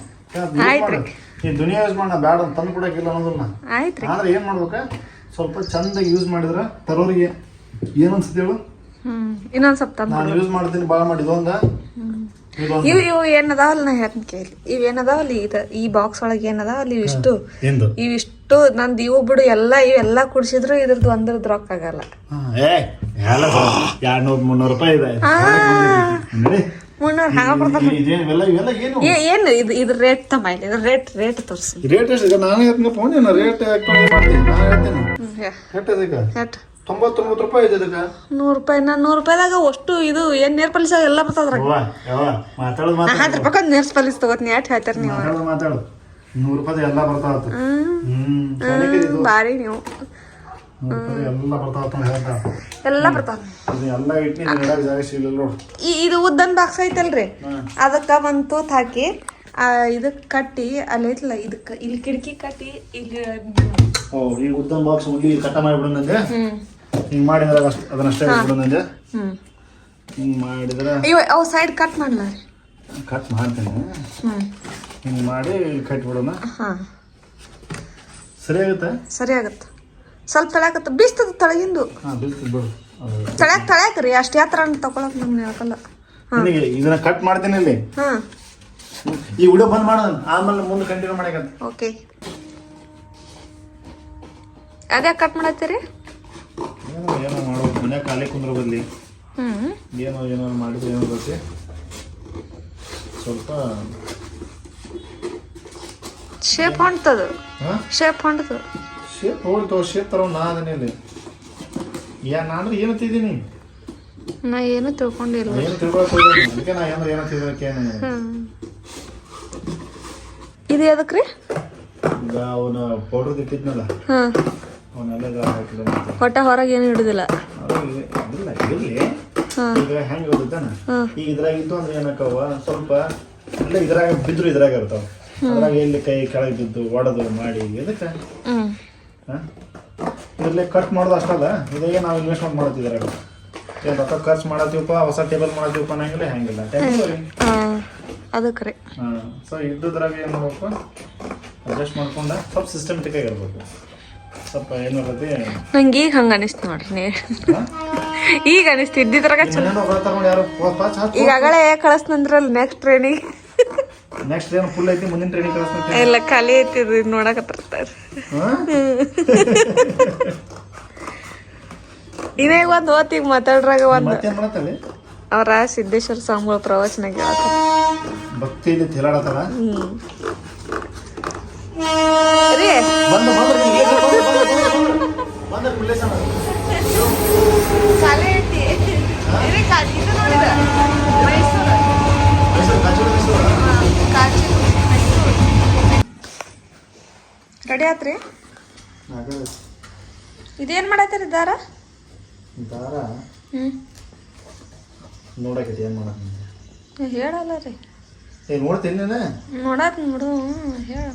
[SPEAKER 1] ಈ ದುನಿಯಾ ಯೂಸ್ ಮಾಡೋಣ ಬೇಡ ಅಂತ ತಂದು ಕೊಡೋಕ್ಕಿಲ್ಲ ಅನ್ನೋದನ್ನ.
[SPEAKER 2] ಆಯ್ತ್ರಿ.
[SPEAKER 1] ಆದ್ರೆ ಏನು ಮಾಡ್ಬೇಕ? ಸ್ವಲ್ಪ ಚಂದಾಗಿ ಯೂಸ್ ಮಾಡಿದ್ರೆ ತರೋರಿಗೆ ಏನು ಅನ್ಸುತ್ತೆ ಹೇಳು?
[SPEAKER 2] ಇನ್ನೊಂದ್ ಸ್ವಲ್ಪ
[SPEAKER 1] ನಾನು ಯೂಸ್ ಮಾಡ್ತೀನಿ ಭಾಳ ಮಾಡಿದ್ದು
[SPEAKER 2] ಇವ್ ಇವು ಏನದಾವಲ್ಲ ನಾ ಹೇಳ್ತೀನಿ ಕೇಳಿ. ಇವ್ ಏನದಾವಲ್ಲ ಇದ ಈ ಬಾಕ್ಸ್ ಒಳಗೆ ಏನದಾವಲ್ಲ ಇವಿಷ್ಟು
[SPEAKER 1] ಎಂದು?
[SPEAKER 2] ಇವಿಷ್ಟು ನಂದು ಇವು ಬಿಡು ಎಲ್ಲ ಇವೆಲ್ಲ ಕುಡ್ಸಿದ್ರು ಇದ್ರದ್ದು ಒಂದ್ರದ್ದು ರೊಕ್ಕ ಆಗಲ್ಲ.
[SPEAKER 1] ಏ ಎಲ್ಲ ಎರಡು ನೂರು ಮುನ್ನೂರು ರೂಪಾಯಿ ಇದೆ.
[SPEAKER 2] ಮುನ್ನೂರು ಹಂಗ
[SPEAKER 1] ಇವೆಲ್ಲ ಏನು?
[SPEAKER 2] ಏ- ಏನು ಇದು ಇದ್ರ ರೇಟ್ ತಮ್ಮ ಇಲ್ಲಿ ಇದ್ರ ರೇಟ್ ರೇಟ್ ತೋರಿಸಿ.
[SPEAKER 1] ರೇಟ್ ಎಷ್ಟು ಈಗ ನಾನು ಹೇಳ್ತೀನಿ ಫೋನ್ ಏನು ರೇಟ್ ಹಾಕೊಂಡು ಮಾಡ್ತೀನಿ ನಾನು ಹೇಳ್ತೀನಿ. ಎಷ್ಟು ಇದಕ್ಕೆ
[SPEAKER 2] ಎಟ್
[SPEAKER 1] ತೊಂಬತ್ತೊಂಬತ್ತು ರೂಪಾಯಿ ಇದೆ
[SPEAKER 2] ನೂರು ರೂಪಾಯಿ ನಾ ನೂರು ರೂಪಾಯಿದಾಗ ಅಷ್ಟು ಇದು ಏನ್ ನೇರ್ ಪಾಲಿಸ್ ಎಲ್ಲ ಬರ್ತದ್ರಾಗ
[SPEAKER 1] ಯವ್ವ ಯವ್ವ ಮಾತಾಡೋದು ಮಾತಾಡು.
[SPEAKER 2] ಹತ್ತು ರೂಪಾಯಿ ನೇರ್ ಪಲಿಸ್ ತಗೋತೀನಿ ಯಾಟ್ ಹೇಳ್ತಾರ ನೀವು?
[SPEAKER 1] ಮಾತಾಡೋದು ಮಾತಾಡು. ನೂರು ರೂಪಾಯಿ ಎಲ್ಲ ಬರ್ತಾವ
[SPEAKER 2] ಹ್ಮ್ ಬಾರಿ ನೀವು.
[SPEAKER 1] ನೂರು ಎಲ್ಲ ಬರ್ತಾವ ಅಂತ ಹೇಳ್ತಾ.
[SPEAKER 2] ಎಲ್ಲ ಬರ್ತಾವ
[SPEAKER 1] ಅದು ಎಲ್ಲ ಇಟ್ಟು ನೀನು ಇಡಕ್ಕೆ ಜಾಗ ಸಿಗಲಿಲ್ಲ ನೋಡು.
[SPEAKER 2] ಇದು ಉದ್ದನ್ ಬಾಕ್ಸ್ ಐತಲ್ರಿ. ಅದಕ್ಕ ಒಂದ್ ತೂತ್ ಹಾಕಿ ಆ ಇದಕ್ ಕಟ್ಟಿ ಅಲ್ಲಿ ಐತಲ್ಲ ಇದಕ್ಕ ಇಲ್ಲಿ ಕಿಟಕಿ ಕಟ್ಟಿ ಇಲ್ಲಿ
[SPEAKER 1] ಓ ಈ ಉದ್ದನ್ ಬಾಕ್ಸ್ ಕಟ್ಟ ಮಾಡಿಬಿಡೋಣಂದೆ ಹಿಂಗೆ ಮಾಡಿದ್ರೆ ಅಷ್ಟು ಅದನ್ನಷ್ಟೇ ಬಿಡೋಣಂದೆ ಹಿಂಗೆ ಮಾಡಿದ್ರೆ
[SPEAKER 2] ಇವ ಅವ್ ಸೈಡ್ ಕಟ್ ಮಾಡ್ಲ
[SPEAKER 1] ಕಟ್ ಮಾಡ್ತೇನೆ. ಹಿಂಗೆ ಮಾಡಿ ಕಟ್ಬಿಡೋಣ.
[SPEAKER 2] ಹಾ.
[SPEAKER 1] ಸರಿ ಆಗುತ್ತೆ?
[SPEAKER 2] ಸರಿ ಆಗತ್ತ. ಸ್ವಲ್ಪ ತಳ್ಯಾಕತ್ತ ಬಿಸ್ತದ ತಳಗಿಂದು
[SPEAKER 1] ಹಾಂ ಬಿಲ್ತು ಬಿಡು.
[SPEAKER 2] ತಳ್ಯಾಕ ತಳ್ಯಾಕ ರೀ ಅಷ್ಟು ಯಾತ್ರ ತಗೊಳಕ್ ನಮ್ಗೆ ಹೇಳ್ಕಲ್ಲ
[SPEAKER 1] ನಿನಗೆ ಇದನ್ನ ಕಟ್ ಮಾಡ್ತೀನಿ ಇಲ್ಲಿ.
[SPEAKER 2] ಹಾ.
[SPEAKER 1] ಈ ವಿಡಿಯೋ ಬಂದ್ ಮಾಡೋಣ ಆಮೇಲೆ ಮುಂದೆ ಕಂಟಿನ್ಯೂ ಮಾಡಕಂತ
[SPEAKER 2] ಓಕೆ. ಅದ್ಯಾಕೆ ಕಟ್ ಮಾಡತ್ತೀರಿ?
[SPEAKER 1] ಏನೋ ಏನೋ ಮಾಡೋದು ಮನ್ಯಾಗ ಖಾಲಿ ಕುಂದ್ರ ಬದ್ಲಿ ಏನೋ ಏನೋ ಮಾಡಿದ್ರೆ ಏನೋ ಬರ್ತಿ ಸ್ವಲ್ಪ
[SPEAKER 2] ಶೇಪ್ ಹೊಂಟದ. ಶೇಪ್ ಹೊಂಟದ.
[SPEAKER 1] ಶೇಪ್ ಹೋಗ್ತು ಶೇಪ್ ತರ ನಾ ಅದನ್ನೇ ಇಲ್ಲಿ. ಯಾ ನಾನು ಏನು ತಿದ್ದೀನಿ
[SPEAKER 2] ನಾ ಏನು ತಿಳ್ಕೊಂಡಿಲ್ಲ.
[SPEAKER 1] ಏನು ತಿಳ್ಕೊಳ್ಳೋದು ಹೋಗಿಲ್ಲ ಅದಕ್ಕೆ ನಾ ಏನಾರ ಏನೋ ತಿಳ್ಕೊಳಕ್ಕೆ ಏನು
[SPEAKER 2] ಇದು ಎದಕ್ರಿ?
[SPEAKER 1] ಈಗ ಅವನ ಪೌಡರ್ ಇಟ್ಟಿದ್ನಲ್ಲ.
[SPEAKER 2] ಹಾ.
[SPEAKER 1] ಹಾಕಿಲ್ಲ
[SPEAKER 2] ಹೊಟ್ಟೆ ಹೊರಗೆ ಏನು ಹಿಡಿದಿಲ್ಲ.
[SPEAKER 1] ಇಲ್ಲ ಈಗ ಹೆಂಗೆ
[SPEAKER 2] ಹೋಗುತ್ತಾನ
[SPEAKER 1] ಈಗ ಇದ್ರಾಗ ಇತ್ತು ಅಂದ್ರೆ ಏನಕ್ಕವ ಸ್ವಲ್ಪ ಇಲ್ಲ ಇದ್ರಾಗ ಬಿದ್ರು ಇದ್ರಾಗ ಇರ್ತಾವ. ಅದ್ರಾಗ ಎಲ್ಲಿ ಕೈ ಕೆಳಗೆ ಬಿದ್ದು ಒಡೆದು ಮಾಡಿ ಎದಕ್ಕೆ? ಇದ್ರಲ್ಲೇ ಕಟ್ ಮಾಡೋದು ಅಷ್ಟಲ್ಲ ಇದೇ ನಾವು ಇನ್ವೆಸ್ಟ್ಮೆಂಟ್ ಮಾಡ್ತಿದ್ರು ಏನು ರೊಕ್ಕ ಖರ್ಚು ಮಾಡತ್ತೀವಪ್ಪ ಹೊಸ ಟೇಬಲ್ ಮಾಡತ್ತೀವಪ್ಪ ಅನ್ನಂಗಿಲ್ಲ ಹೆಂಗಿಲ್ಲ. ಟೆಂಪರರಿ
[SPEAKER 2] ಅದಕ್ಕೆ ರೀ
[SPEAKER 1] ಹಾಂ ಸೊ ಇದ್ದದ್ರಾಗ ಏನು ಮಾಡ್ಬೇಕು? ಅಡ್ಜಸ್ಟ್ ಮಾಡ್ಕೊಂಡ ಸ್ವಲ್ಪ ಸಿಸ್ಟಮೆಟಿಕ್ ಆಗಿರ್ಬೇಕು ಸ್ವಲ್ಪ ಏನು
[SPEAKER 2] ನಂಗೆ ಈಗ ಹಂಗೆ ಅನಿಸ್ತು ನೋಡ್ರಿ ನೀ. ಈಗ ಅನಿಸ್ತು ಇದ್ದಿದ್ರಾಗ ಚಲೋ. ಈಗ ಅಗಳೇ ಕಳಿಸ್ನಂದ್ರಲ್ಲ ನೆಕ್ಸ್ಟ್ ಟ್ರೈನಿಗೆ
[SPEAKER 1] ನೆಕ್ಸ್ಟ್ ಏನು ಫುಲ್ ಐತಿ ಮುಂದಿನ ಟ್ರೈನಿಂಗ್ ಕಳಿಸ್ತೀನಿ
[SPEAKER 2] ಎಲ್ಲ ಖಾಲಿ ಐತಿದ್ ನೋಡಕತ್ತಿರ್ತಾರ ಇವಾಗ ಒಂದ್ ಓತಿಗೆ ಮಾತಾಡ್ರಾಗ ಒಂದ್
[SPEAKER 1] ಮತ್ತೇನ್ ಮಾಡತ್ತಲ್ಲಿ?
[SPEAKER 2] ಅವ್ರ ಸಿದ್ದೇಶ್ವರ ಸ್ವಾಮಿಗಳ ಪ್ರವಚನ
[SPEAKER 1] ಕೇಳತ್ತ ಭಕ್ತಿಯಿಂದ
[SPEAKER 2] ಹ್ಮ್. ರೀ
[SPEAKER 1] ಬಂದ ಬಂದ
[SPEAKER 2] ಶಾಲೆ ಐತಿ. ಖಾಲಿ. ಇದು ನೋಡಿದ? ರೆಡಿ ಆತ್ರಿ? ಇದೇನ್ ಮಾಡತ್ತೀರಿ ದಾರ?
[SPEAKER 1] ದಾರ?
[SPEAKER 2] ಹ್ಮ್.
[SPEAKER 1] ನೋಡಕೈತಿ ಏನ್ ಮಾಡಕ್
[SPEAKER 2] ಹೇಳಲ್ಲ ರೀ.
[SPEAKER 1] ಏ ನೋಡ್ತೀನಿ ನೀನು.
[SPEAKER 2] ನೋಡಾತ್ ನೋಡು ಹೇಳ.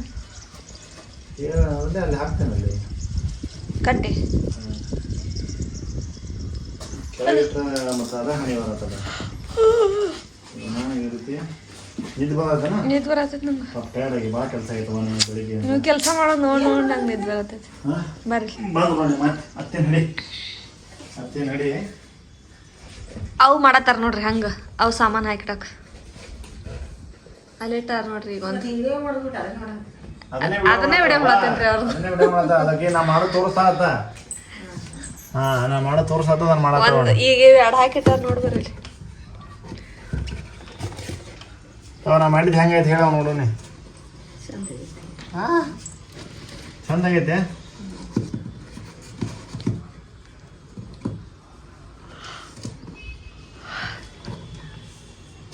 [SPEAKER 1] ಏ ಅಂದ್ರೆ ಅಲ್ಲಿ ಹಾಕ್ತೇನೆ ಅಲ್ಲಿ.
[SPEAKER 2] ಕಟ್ಟಿ.
[SPEAKER 1] ಕೆಳಗಿಟ್ರೆ ಮತ್ತೆ ಅದ ಹಣಿ ಬರತ್ತದ ನಾನು ಈ
[SPEAKER 2] ನಿದ್
[SPEAKER 1] ಭಾಳ ಕೆಲಸ ಆಯ್ತು ಮೊನ್ನೆ ಬೆಳಿಗ್ಗೆ.
[SPEAKER 2] ನೀವು ಕೆಲಸ ಮಾಡೋದು ನೋಡಿ ನೋಡಿ ನಂಗೆ ನಿದ್ ಬರ್ರಿ.
[SPEAKER 1] ಬಂದು ಬನ್ನಿ ಮತ್ತೆ ಅತ್ತೆ ನಡಿ. ಅತ್ತೆ ನಡಿ.
[SPEAKER 2] ಅವು ಮಾಡತ್ತಾರ ನೋಡ್ರಿ ಹಂಗ. ಅವು ಸಾಮಾನು ಹಾಕಿಡಕ್ ಅಲ್ಲಿಟ್ಟಾರ ನೋಡ್ರಿ ಈಗ ಒಂದು.
[SPEAKER 1] ಅದನ್ನೇ
[SPEAKER 2] ವಿಡಿಯೋ ಮಾಡತ್ತೇನ್ರಿ ಅವ್ರದ್ದು
[SPEAKER 1] ಮಾಡತ್ತ. ಅದಕ್ಕೆ ನಾ ಮಾಡೋ ತೋರಿಸ್ತಾ ಆತ ಹಾ ನಾ ಮಾಡೋ ತೋರಿಸಾತ ನಾನು
[SPEAKER 2] ಈಗ ಎರಡು ಹಾಕಿಟ್ಟಾರ ನೋಡ್ಬರ್ರಿ ಇಲ್ಲಿ.
[SPEAKER 1] ಅವ ನಾ ಮಾಡಿದ್ದು ಹೆಂಗೈತೆ ಹೇಳ ನೋಡೋಣ. ಹಾ ಚಂದ ಆಗೈತೆ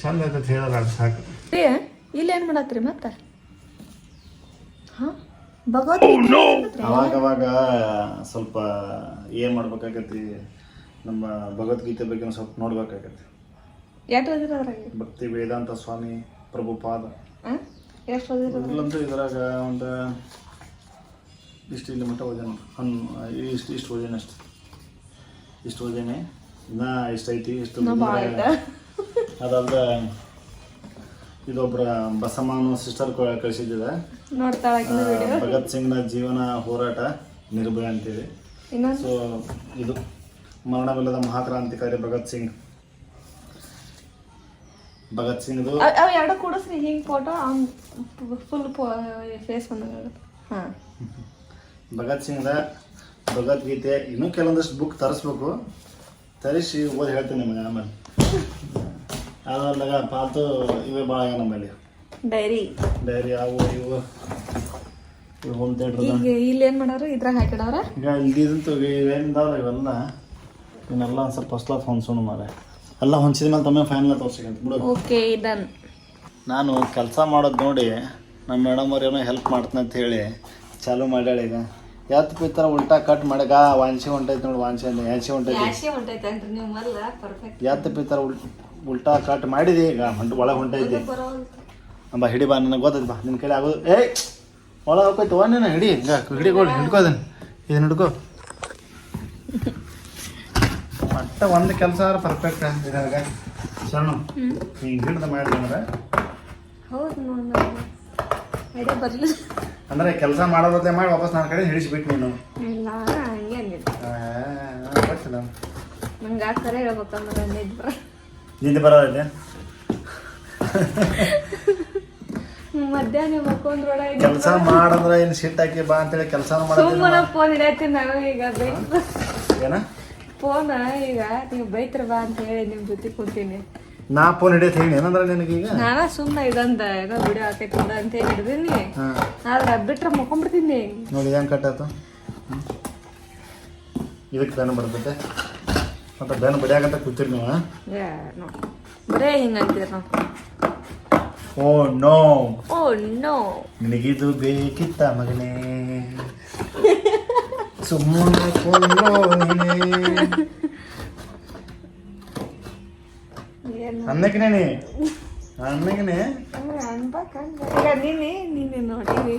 [SPEAKER 1] ಚಂದ ಐತೆ ಹೇಳಲ್ಲ ಅದು ಸಾಕು.
[SPEAKER 2] ಇಲ್ಲಿ ಏನು ಮಾಡತ್ರಿ ಮತ್ತೆ? ಹಾಂ? ಭಗವದ್ಗೀತೆ
[SPEAKER 1] ಅವಾಗ ಅವಾಗ ಸ್ವಲ್ಪ ಏನು ಮಾಡ್ಬೇಕಾಗತ್ತಿ? ನಮ್ಮ ಭಗವದ್ಗೀತೆ ಬಗ್ಗೆ ಸ್ವಲ್ಪ
[SPEAKER 2] ನೋಡ್ಬೇಕಾಗತ್ತೆ.
[SPEAKER 1] ಭಕ್ತಿ ವೇದಾಂತ ಸ್ವಾಮಿ. ಪ್ರಭುಪಾದ.
[SPEAKER 2] ಹಾಂ ಎಷ್ಟು
[SPEAKER 1] ಇಲ್ಲಂತೂ ಇದ್ರಾಗ ಒಂದು ಇಷ್ಟು ಇಲ್ಲಿ ಮಟ್ಟ ಓದೇನ ಹನ್ ಇಷ್ಟು ಇಷ್ಟು ಓದೇನೆ ಅಷ್ಟು. ಇಷ್ಟು ಓದೇನೆ ಇನ್ನ ಇಷ್ಟು ಐತಿ ಇಷ್ಟು ಅದಲ್ದ ಇದೊಬ್ಬರ ಬಸಮ್ಮನ ಸಿಸ್ಟರ್ ಕಳಿಸಿದ್ದಿದೆ. ಭಗತ್ ಸಿಂಗ್ನ ಜೀವನ ಹೋರಾಟ ನಿರ್ಭಯ ಅಂತೇಳಿ. ಸೊ ಇದು ಮರಣವಿಲ್ಲದ ಮಹಾಕ್ರಾಂತಿಕಾರಿ ಭಗತ್ ಸಿಂಗ್. ಭಗತ್ ಸಿಂಗ್ದು
[SPEAKER 2] ಅವ್- ಎರಡು ಕೂಡಿಸ್ರಿ ಹಿಂಗೆ ಫೋಟೋ ಅವ್ನು ಫುಲ್ ಫೇಸ್ ಬಂದಂಗೆ ಹಾಂ.
[SPEAKER 1] ಭಗತ್ ಸಿಂಗ್ದ ಭಗವದ್ಗೀತೆ ಇನ್ನೂ ಕೆಲವೊಂದಷ್ಟು ಬುಕ್ ತರಿಸ್ಬೇಕು. ತರಿಸಿ ಓದಿ ಹೇಳ್ತೀನಿ ನಿಮಗೆ ಆಮೇಲೆ. ಅದಾದಾಗ ಪಾಲ್ತು ಇವೇ ಭಾಳ ಆಗ್ಯಾವ ನಮ್ಮಲ್ಲಿ.
[SPEAKER 2] ಡೈರಿ.
[SPEAKER 1] ಡೈರಿ ಅವು ಇವು. ಇವು ಹೋಮ್ ಥಿಯೇಟ್ರ್
[SPEAKER 2] ಈಗ ಇಲ್ಲಿ ಏನು ಮಾಡೋರು? ಇದ್ರಾಗ ಹಾಕಿಡೋರ?
[SPEAKER 1] ಈಗ ಇಲ್ಲಿದಂತೂ ಇವೇನಿದಾವ ಇವೆಲ್ಲ. ಇವನ್ನೆಲ್ಲ ಒಂದು ಸ್ವಲ್ಪ ಹೊಸ್ಲ ಹೊಂದ್ಸೋಣ ಮಾರೆ ಎಲ್ಲ ಹೊಂಚಿದ ಮೇಲೆ ತಮ್ಮ ಫೈನಲ್ ತೋರ್ಸಿಕಂತ ಬಿಡು.
[SPEAKER 2] ಓಕೆ ಡನ್
[SPEAKER 1] ನಾನು ಕೆಲಸ ಮಾಡೋದು ನೋಡಿ ನಮ್ಮ ಮೇಡಮ್ ಅವ್ರು ಏನೋ ಹೆಲ್ಪ್ ಮಾಡ್ತೀನಿ ಅಂತ ಹೇಳಿ ಚಾಲು ಮಾಡ್ಯಾಳ ಈಗ. ಯಾತ್ ಪಿತ್ತರ ಉಲ್ಟಾ ಕಟ್ ಮಾಡಗ ವಾಂಚಿ ಹೊಂಟೈತಿ ನೋಡಿ ವಾಂಚಿ ಅಂದ್ರೆ ಯಾಚಿ ಹೊಂಟೈತಿ?
[SPEAKER 2] ಯಾಶಿ ಹೊಂಟೈತೇನ್ರಿ ನೀವು ಮೊದಲ ಪರ್ಫೆಕ್ಟ್
[SPEAKER 1] ಯಾತ್ ಪಿತ್ತರ ಉಲ್ ಉಲ್ಟಾ ಕಟ್ ಮಾಡಿದಿ? ಈಗ ಹೊಂಟ ಒಳಗೆ ಹೊಂಟೈತಿ ಅಂಬಾ ಹಿಡಿ ಬಾ ನನಗೆ ಗೊತ್ತೈತಿ ಬಾ. ನಿನ್ನ ಕೈಲಿ ಆಗೋದು ಏಯ್! ಒಳಗೆ ಹೋಗ್ತೈತಿ ಓ ನೀನು ಹಿಡಿ. ಈಗ ಹಿಡಿಕೊಳ್ಳಿ ಹಿಡ್ಕೋ ಅದನ್ನ. ಇದನ್ನ ಹಿಡ್ಕೋ. ಒಟ್ಟ ಒಂದು ಕೆಲಸ ಪರ್ಫೆಕ್ಟ್ ಇದ್ರಾಗ. ಸಣ್ಣ ಹಿಂಗೆ ಹಿಡ್ದು ಮಾಡಿದ್ರೆ ಅಂದ್ರೆ?
[SPEAKER 2] ಹೌದು ನೋಡಿ ಐಡಿಯಾ ಬರಲಿ.
[SPEAKER 1] ಅಂದ್ರೆ ಕೆಲಸ ಮಾಡೋದೇ ಮಾಡಿ ವಾಪಸ್ ನನ್ನ ಕಡೆ ಹಿಡಿಸ್ಬಿಟ್ಟು ನೀನು.
[SPEAKER 2] ಇಲ್ಲ ಹಂಗೆ
[SPEAKER 1] ಗೊತ್ತಿಲ್ಲ.
[SPEAKER 2] ನಂಗೆ ಆ ಥರ ಹೇಳ್ಬೇಕಂದ್ರೆ
[SPEAKER 1] ನಿದ್ದೆ ಬರೋದೈತೆ
[SPEAKER 2] ಮಧ್ಯಾಹ್ನ ಮಕ್ಕೊಂದ್ರೊಳಗೆ
[SPEAKER 1] ಕೆಲಸ ಮಾಡಂದ್ರೆ ಏನು ಸಿಟ್ಟಾಕಿ ಬಾ ಅಂತೇಳಿ
[SPEAKER 2] ಕೆಲಸ
[SPEAKER 1] ಮಾಡೋದಿಲ್ಲ
[SPEAKER 2] ಫೋನ್ ಹಿಡಿಯತ್ತೀನಿ ನಾವು ಈಗ ಬೈಕ್
[SPEAKER 1] ಏನ?
[SPEAKER 2] ಫೋನ್ ಈಗ ನೀವು ಬೈತ್ರ ಬಾ ಅಂತ ಹೇಳಿ ನಿಮ್ ಜೊತೆ ಕೊಡ್ತೀನಿ
[SPEAKER 1] ನಾ ಫೋನ್ ಹಿಡಿಯತ್ ಹೇಳಿ ಏನಂದ್ರೆ ಈಗ?
[SPEAKER 2] ನಾನ ಸುಮ್ಮನೆ ಇದಂದ ಏನೋ ವಿಡಿಯೋ ಹಾಕೈತಿ ಬಿಡ ಅಂತ ಹೇಳಿ ಹಿಡ್ದೀನಿ.
[SPEAKER 1] ಹಾಂ.
[SPEAKER 2] ಆದ್ರೆ ಬಿಟ್ರೆ ಮುಕ್ಕೊಂಡ್ಬಿಡ್ತೀನಿ
[SPEAKER 1] ನೋಡಿ ಹೆಂಗೆ ಆಯ್ತು? ಇದಕ್ಕೆ ಬೆನ್ನು ಬರ್ತೈತೆ ಮತ್ತೆ ಬೆನ್ನು ಬಡಿಯಾಗಂತ ಕೂತಿರಿ ನೀವು
[SPEAKER 2] ಬರೇ ಹಿಂಗಂತೀರ ನಾವು
[SPEAKER 1] ಓ ನೋ.
[SPEAKER 2] Oh no.
[SPEAKER 1] ನಿನಗಿದು ಬೇಕಿತ್ತ ಮಗನೇ? ಸುಮ್ಮನೆ
[SPEAKER 2] ಏನು
[SPEAKER 1] ಅನ್ನಕ್ಕಿನೇ ಅನ್ನಕ್ಕಿನೇ
[SPEAKER 2] ಈಗ ನೀನೆ ನೀನೆ ನೋಡಿ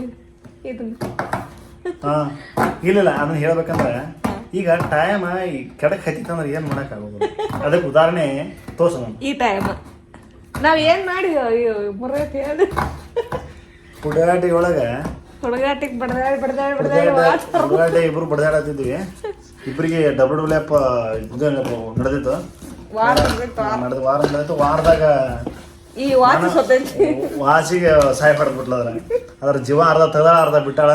[SPEAKER 2] ಇದು.
[SPEAKER 1] ಹಾಂ ಇಲ್ಲ ಅದನ್ನ ಹೇಳ್ಬೇಕಂದ್ರೆ ಈಗ ಟೈಮ್ ಕೆಡಕ್ ಹತ್ತಿತ್ತಂದ್ರೆ ಏನು ಮಾಡೋಕ್ಕಾಗೋದು? ಅದಕ್ಕೆ ಉದಾಹರಣೆ ತೋರ್ಸು
[SPEAKER 2] ಈ ಟೈಮ್ ನಾವ್ ಏನ್ ಮಾಡಿ ಮುರೈತಿ ಹೇಳಿ.
[SPEAKER 1] ಪುಡಾಟಿ ಒಳಗೆ
[SPEAKER 2] ಹುಡುಗಾಟಿಗೆ ಬಡ್ದಾಡಿ ಬಡ್ದಾಡಿ ಬಡ್ದಾಡಿ
[SPEAKER 1] ಹುಡುಗಾಟ ಇಬ್ರು ಬಡ್ದಾಡತ್ತಿದ್ವಿ ಇಬ್ಬರಿಗೆ ಡಬ್ಲ್ಯೂ ಡಬ್ಲ್ಯೂ ಆ್ಯಪ್ ಇದು ನಡೆದಿತ್ತು
[SPEAKER 2] ವಾರ.
[SPEAKER 1] ನಡೆದ ವಾರ ನಡೆದಿತ್ತು. ವಾರದಾಗ
[SPEAKER 2] ಈ ವಾಚ್ ಸೊತ್ತೈತಿ
[SPEAKER 1] ವಾಸಿಗೆ ಸಹಾಯ ಪಡೆದ್ಬಿಟ್ಲ ಅದ್ರ ಅದ್ರ ಜೀವ ಅರ್ಧ ತೆಗ್ದಾಳ ಅರ್ಧ ಬಿಟ್ಟಾಳ.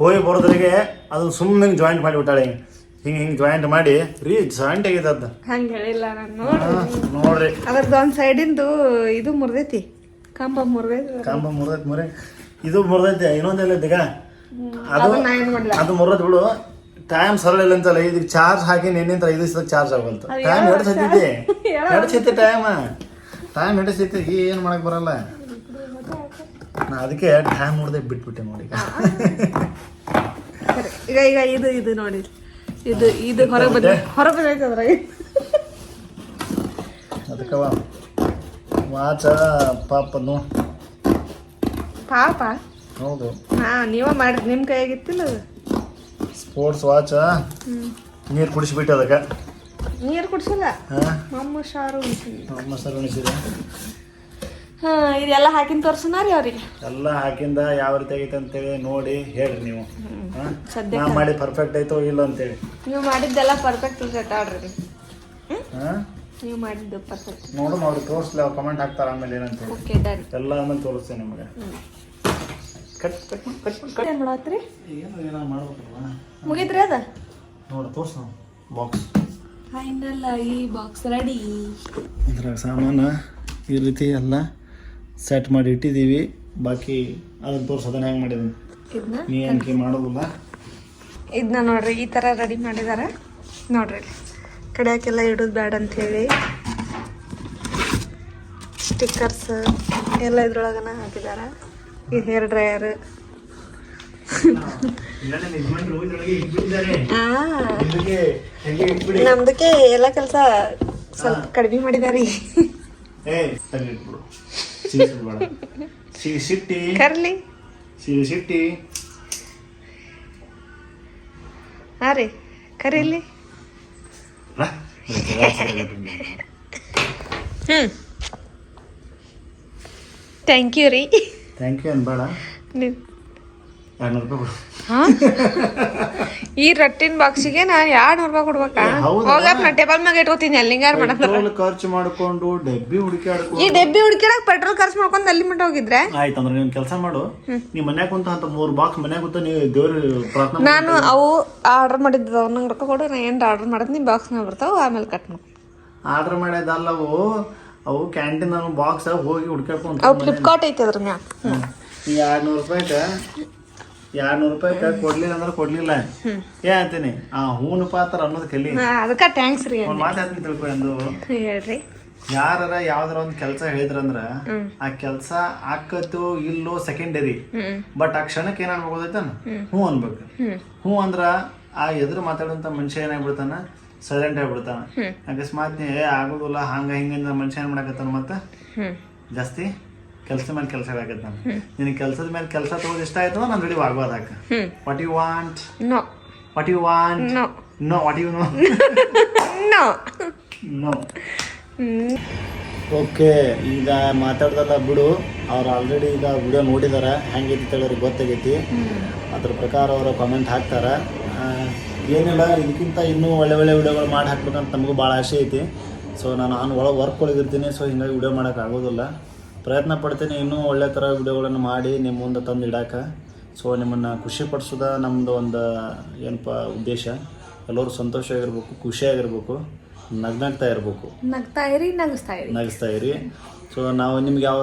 [SPEAKER 1] ಹೋಗಿ ಬರೋದ್ರಿಗೆ ಅದನ್ನ ಸುಮ್ಮನೆ ಹಿಂಗೆ ಜಾಯಿಂಟ್ ಮಾಡಿ ಬಿಟ್ಟಾಳೆ. ಹಿಂಗೆ ಹಿಂಗೆ ಹಿಂಗೆ ಜಾಯಿಂಟ್ ಮಾಡಿ ರೀ ಜಾಯಿಂಟ್ ಆಗಿದೆ ಅದ
[SPEAKER 2] ಹಂಗ ಹೇಳಿಲ್ಲ ನಾನು ನೋಡಿ
[SPEAKER 1] ನೋಡ್ರಿ.
[SPEAKER 2] ಅದ್ರದ್ದು ಒಂದು ಸೈಡಿಂದು ಇದು ಮುರ್ದೈತಿ. ಕಂಬ ಮುರ್ದೈತಿ.
[SPEAKER 1] ಕಂಬ ಮುರಿದೈತಿ ಮುರಿ. ಇದು ಮುರಿದೈತೆ ಇನ್ನೊಂದೆಲ್ಲ ಇದೀಗ? ಅದು
[SPEAKER 2] ಅದು
[SPEAKER 1] ಮುರಿದ್ ಬಿಡು. ಟೈಮ್ ಸರಳ ಇಲ್ಲ ಅಂತಲ್ಲ ಇದಕ್ಕೆ ಚಾರ್ಜ್ ಹಾಕಿ ನಿನ್ನೆ ಐದು ದಿವಸದಾಗ ಚಾರ್ಜ್ ಆಗಲ್ತು. ಟೈಮ್ ಎರಡು ಸತಿದೆ ಎರಡು ಸತಿ ಟೈಮ್ ಟೈಮ್ ಎರಡು ಸತಿ ಏನು ಮಾಡಕ್ ಬರಲ್ಲ. ನಾ ಅದಕ್ಕೆ ಟೈಮ್ ನೋಡ್ದೆ ಬಿಟ್ಬಿಟ್ಟೆ ನೋಡಿ.
[SPEAKER 2] ಈಗ ಈಗ ಇದು ಇದು ನೋಡಿ. ಇದು ಇದು ಹೊರಗೆ ಬಂದ ಹೊರಗೆ ಬಂದೈತದ್ರ ಅದಕ್ಕವ
[SPEAKER 1] ಅದಕ್ಕೆ ವಾಚ ಪಾಪ ನೋ
[SPEAKER 2] ಪಾಪ.
[SPEAKER 1] ಹೌದು.
[SPEAKER 2] ಹಾ ನೀವ ಮಾಡಿದ್ ನಿಮ್ ಕೈಯಾಗಿತ್ತಿಲ್ಲ ಅದು?
[SPEAKER 1] ಸ್ಪೋರ್ಟ್ಸ್ ವಾಚ್ ನೀರು ಕುಡಿಸ್ಬಿಟ್ಟು ಅದಕ್ಕೆ.
[SPEAKER 2] ನೀರು ಕುಡಿಸಲ್ಲ?
[SPEAKER 1] ಹಾಂ?
[SPEAKER 2] ಮಮ್ಮ ಶಾರು.
[SPEAKER 1] ನಮ್ಮ ಸರ್ ಉಣಿಸಿದೆ
[SPEAKER 2] ಹಾ ಇದೆಲ್ಲ ಹಾಕಿನ ತೋರ್ಸನ ರೀ ಅವ್ರಿಗೆ?
[SPEAKER 1] ಎಲ್ಲ ಹಾಕಿಂದ ಯಾವ ರೀತಿ ಆಗೈತೆ ಅಂತೇಳಿ ನೋಡಿ ಹೇಳ್ರಿ ನೀವು. ಹಾ? ನಾ ಮಾಡಿ ಪರ್ಫೆಕ್ಟ್ ಆಯ್ತೋ ಇಲ್ಲ ಅಂತೇಳಿ.
[SPEAKER 2] ನೀವು ಮಾಡಿದ್ದೆಲ್ಲ ಪರ್ಫೆಕ್ಟ್ ಸೆಟ್ ಆಡ್ರಿ
[SPEAKER 1] ಹಾ?
[SPEAKER 2] ನೀವು ಮಾಡಿದ್ದು ಪರ್ಫೆಕ್ಟ್
[SPEAKER 1] ನೋಡು ಅವ್ರು ತೋರಿಸ್ಲಿ ಅವ್ರು ಕಮೆಂಟ್ ಹಾಕ್ತಾರೆ ಆಮೇಲೆ ಏನಂತೇಳಿ
[SPEAKER 2] ಓಕೆ ಡನ್
[SPEAKER 1] ಎಲ್ಲ ಆಮೇಲೆ ತೋರಿಸ್ತೇನೆ ನಿಮಗೆ. ಕಟ್ ಕಟ್ ಕಟ್ ಏನು ಕಟ್.
[SPEAKER 2] ಏನ್ ಮಾಡತ್ರಿ?
[SPEAKER 1] ಏನು ಏನೋ ಮಾಡ್ಬೇಕಲ್ವ?
[SPEAKER 2] ಮುಗಿದ್ರಿ ಅದ?
[SPEAKER 1] ನೋಡು ತೋರ್ಸ ಬಾಕ್ಸ್
[SPEAKER 2] ಫೈನಲ್ ಈ ಬಾಕ್ಸ್ ರೆಡಿ
[SPEAKER 1] ಇದ್ರಾಗ ಸಾಮಾನು ಈ ರೀತಿ ಎಲ್ಲ ಸೆಟ್ ಮಾಡಿ ಇಟ್ಟಿದ್ದೀವಿ. ಬಾಕಿ ಅದನ್ನ ತೋರ್ಸೋದನ್ನ ಹೆಂಗೆ ಮಾಡಿದ್ದೀನಿ
[SPEAKER 2] ಇದನ್ನ
[SPEAKER 1] ನೀ ಏನಕ್ಕೆ ಮಾಡೋದಿಲ್ಲ?
[SPEAKER 2] ಇದನ್ನ ನೋಡ್ರಿ ಈ ಥರ ರೆಡಿ ಮಾಡಿದಾರೆ. ನೋಡ್ರಿ ಕಡೆಯಕ್ಕೆಲ್ಲ ಇಡೋದು ಬೇಡ ಅಂತ ಹೇಳಿ ಸ್ಟಿಕ್ಕರ್ಸ್ ಎಲ್ಲ ಇದ್ರೊಳಗನ ಹಾಕಿದಾರ. ಈ ಹೇರ್ ಡ್ರೈಯರ್ ನಮ್ದಕ್ಕೆ ಎಲ್ಲ ಕೆಲಸ ಸ್ವಲ್ಪ ಕಡಿಮೆ ಮಾಡಿದಾರಿ. ಕರ್ಲಿ.
[SPEAKER 1] ಸಿಟ್ಟಿ.
[SPEAKER 2] ಹಾ ರೀ ಕರೀಲಿ ಹ್ಞೂ ಥ್ಯಾಂಕ್ ಯು ರೀ.
[SPEAKER 1] ಥ್ಯಾಂಕ್ ಯು ಅನ್ಬೇಡ.
[SPEAKER 2] ನೀವು
[SPEAKER 1] ಎರಡ್ನೂರು ರೂಪಾಯಿ ಕೊಡು?
[SPEAKER 2] ಈ ರಟ್ಟಿನ ಬಾಕ್ಸಿಗೆ ನಾನು ಎರಡು ನೂರು ರೂಪಾಯಿ ಕೊಡ್ಬೇಕಾ?
[SPEAKER 1] ಏ, ಹೌದಾ?
[SPEAKER 2] ನಾ ಟೇಬಲ್ ಮ್ಯಾಗ ಇಟ್ಕೋತೀನಿ ಅಲ್ಲಿ ಹಿಂಗಾರು
[SPEAKER 1] ಖರ್ಚು ಮಾಡ್ಕೊಂಡು ಡಬ್ಬಿ ಹುಡುಕಾಡ್ಕೊಂಡು
[SPEAKER 2] ಈ ಡಬ್ಬಿ ಹುಡುಕಾಡಕ್ ಪೆಟ್ರೋಲ್ ಖರ್ಚು ಮಾಡ್ಕೊಂಡು ಅಲ್ಲಿ ಮಟ್ಟ ಹೋಗಿದ್ರೆ?
[SPEAKER 1] ಆಯ್ತು ಅಂದ್ರೆ ನೀನು ಕೆಲಸ ಮಾಡು. ನೀ ಮನ್ಯಾಗ ಕುಂತ ಅಂತ ಮೂರು ಬಾಕ್ಸ್ ಮನ್ಯಾಗ ಕುಂತ ನೀವು ದೇವ್ರ ಪ್ರಾರ್ಥನೆ
[SPEAKER 2] ನಾನು ಅವು ಆರ್ಡರ್ ಮಾಡಿದ್ದು ನಂಗೆ ರೊಕ್ಕ ಕೊಡು ನಾ ಏನು ಆರ್ಡರ್ ಮಾಡಿದ್ ಬಾಕ್ಸ್ ಬಾಕ್ಸ್ನಾಗ ಬರ್ತಾವ ಆಮೇಲೆ ಕಟ್ ಮಾಡಿ
[SPEAKER 1] ಆರ್ಡರ್ ಮಾಡ್ಯದಲ್ಲವು ಅವು ಕ್ಯಾಂಟೀನ್ ಬಾಕ್ಸ್ ಹೋಗಿ ಹುಡ್ಕೊಂಡ್
[SPEAKER 2] ಅವು ಫ್ಲಿಪ್ಕಾರ್ಟ್ ಐತಿ ಅದ್ರ ಮ್ಯಾಗ
[SPEAKER 1] ಈ ಎರಡ್ನೂರು ರೂಪಾಯಿಕ ಎರಡ್ನೂರು ರೂಪಾಯಿಕ ಕೊಡ್ಲಿಲ್ಲ ಅಂದ್ರೆ ಕೊಡ್ಲಿಲ್ಲ. ಏ ಅಂತೀನಿ? ಆ ಹೂನು ಪಾತ್ರ ಅನ್ನೋದು ಕಲಿ.
[SPEAKER 2] ಅದಕ್ಕೆ ಥ್ಯಾಂಕ್ಸ್ ರೀ
[SPEAKER 1] ಒಂದು ಮಾತು ಹೇಳ್ತೀನಿ ತಿಳ್ಕೊ ಎಂದು.
[SPEAKER 2] ಹೇಳ್ರಿ.
[SPEAKER 1] ಯಾರ ಯಾವ್ದಾರ ಒಂದ್ ಕೆಲಸ ಹೇಳಿದ್ರಂದ್ರ ಆ ಕೆಲಸ ಆಕತ್ತು ಇಲ್ಲೋ ಸೆಕೆಂಡರಿ ಬಟ್ ಆ ಕ್ಷಣಕ್ಕೆ ಏನಾಗ್ಬೋದೈತ ಅನ್ಬೇಕು ಗೊತ್ತೈತನ ಹ್ಞೂ ಅನ್ಬೇಕು. ಹ್ಞೂ ಅಂದ್ರ ಆ ಎದುರು ಮಾತಾಡುವಂತ ಮನುಷ್ಯ ಏನಾಗ್ಬಿಡ್ತಾನ? ಸೈಲೆಂಟ್ ಆಗ್ಬಿಡ್ತಾನೆ ಅಕಸ್ಮಾತ್ ನೀ ಏ ಆಗೋದಿಲ್ಲ ಹಂಗ ಹಿಂಗ ಮನುಷ್ಯ ಏನ್ ಮಾಡಕತ್ತಾನ ಮತ್ತ? ಜಾಸ್ತಿ ಕೆಲಸ ಮೇಲೆ ಕೆಲಸ ಆಗತ್ತಾನ ನಿನಗೆ ಕೆಲಸದ ಮೇಲೆ ಕೆಲಸ ತಗೋದು ಇಷ್ಟ ಆಯ್ತು ನಾನು ready
[SPEAKER 2] hmm.
[SPEAKER 1] What you want
[SPEAKER 2] no
[SPEAKER 1] what you want
[SPEAKER 2] no
[SPEAKER 1] no what you know
[SPEAKER 2] no
[SPEAKER 1] no no okay ಮಾತಾಡ್ದಲ್ಲ ಬಿಡು. ಅವ್ರು ಆಲ್ರೆಡಿ ಈಗ ವಿಡಿಯೋ ನೋಡಿದಾರೆ. ಹೆಂಗೈತಿ ಅವ್ರಿಗೆ ಗೊತ್ತಾಗೈತಿ. ಅದ್ರ ಪ್ರಕಾರ ಅವರು ಕಾಮೆಂಟ್ ಹಾಕ್ತಾರ. ಏನಿಲ್ಲ ಇದಕ್ಕಿಂತ ಇನ್ನೂ ಒಳ್ಳೆ ಒಳ್ಳೆ ವಿಡಿಯೋಗಳು ಮಾಡಿ ಹಾಕ್ಬೇಕಂತ ನಮಗೂ ಭಾಳ ಆಸೆ ಐತಿ. ಸೊ ನಾನು ನಾನು ಒಳಗೆ ವರ್ಕ್ ಒಳಗಿರ್ತೀನಿ ಸೊ ಹಿಂಗಾಗಿ ವಿಡಿಯೋ ಮಾಡೋಕೆ ಆಗೋದಿಲ್ಲ. ಪ್ರಯತ್ನ ಪಡ್ತೀನಿ ಇನ್ನೂ ಒಳ್ಳೆ ಥರ ವಿಡಿಯೋಗಳನ್ನು ಮಾಡಿ ನಿಮ್ಮ ಮುಂದೆ ತಂದು ಇಡಾಕ. ಸೊ ನಿಮ್ಮನ್ನು ಖುಷಿ ಪಡಿಸೋದ ನಮ್ಮದು ಒಂದು ಏನಪ್ಪ ಉದ್ದೇಶ? ಎಲ್ಲರೂ ಸಂತೋಷವಾಗಿರ್ಬೇಕು ಖುಷಿಯಾಗಿರ್ಬೇಕು ನಗ್ನಗ್ತಾ ಇರಬೇಕು.
[SPEAKER 2] ನಗ್ತಾ ಇರಿ ನಗಿಸ್ತಾ ಇರಿ.
[SPEAKER 1] ನಗಿಸ್ತಾ ಇರಿ. ಸೊ ನಾವು ನಿಮ್ಗೆ ಯಾವ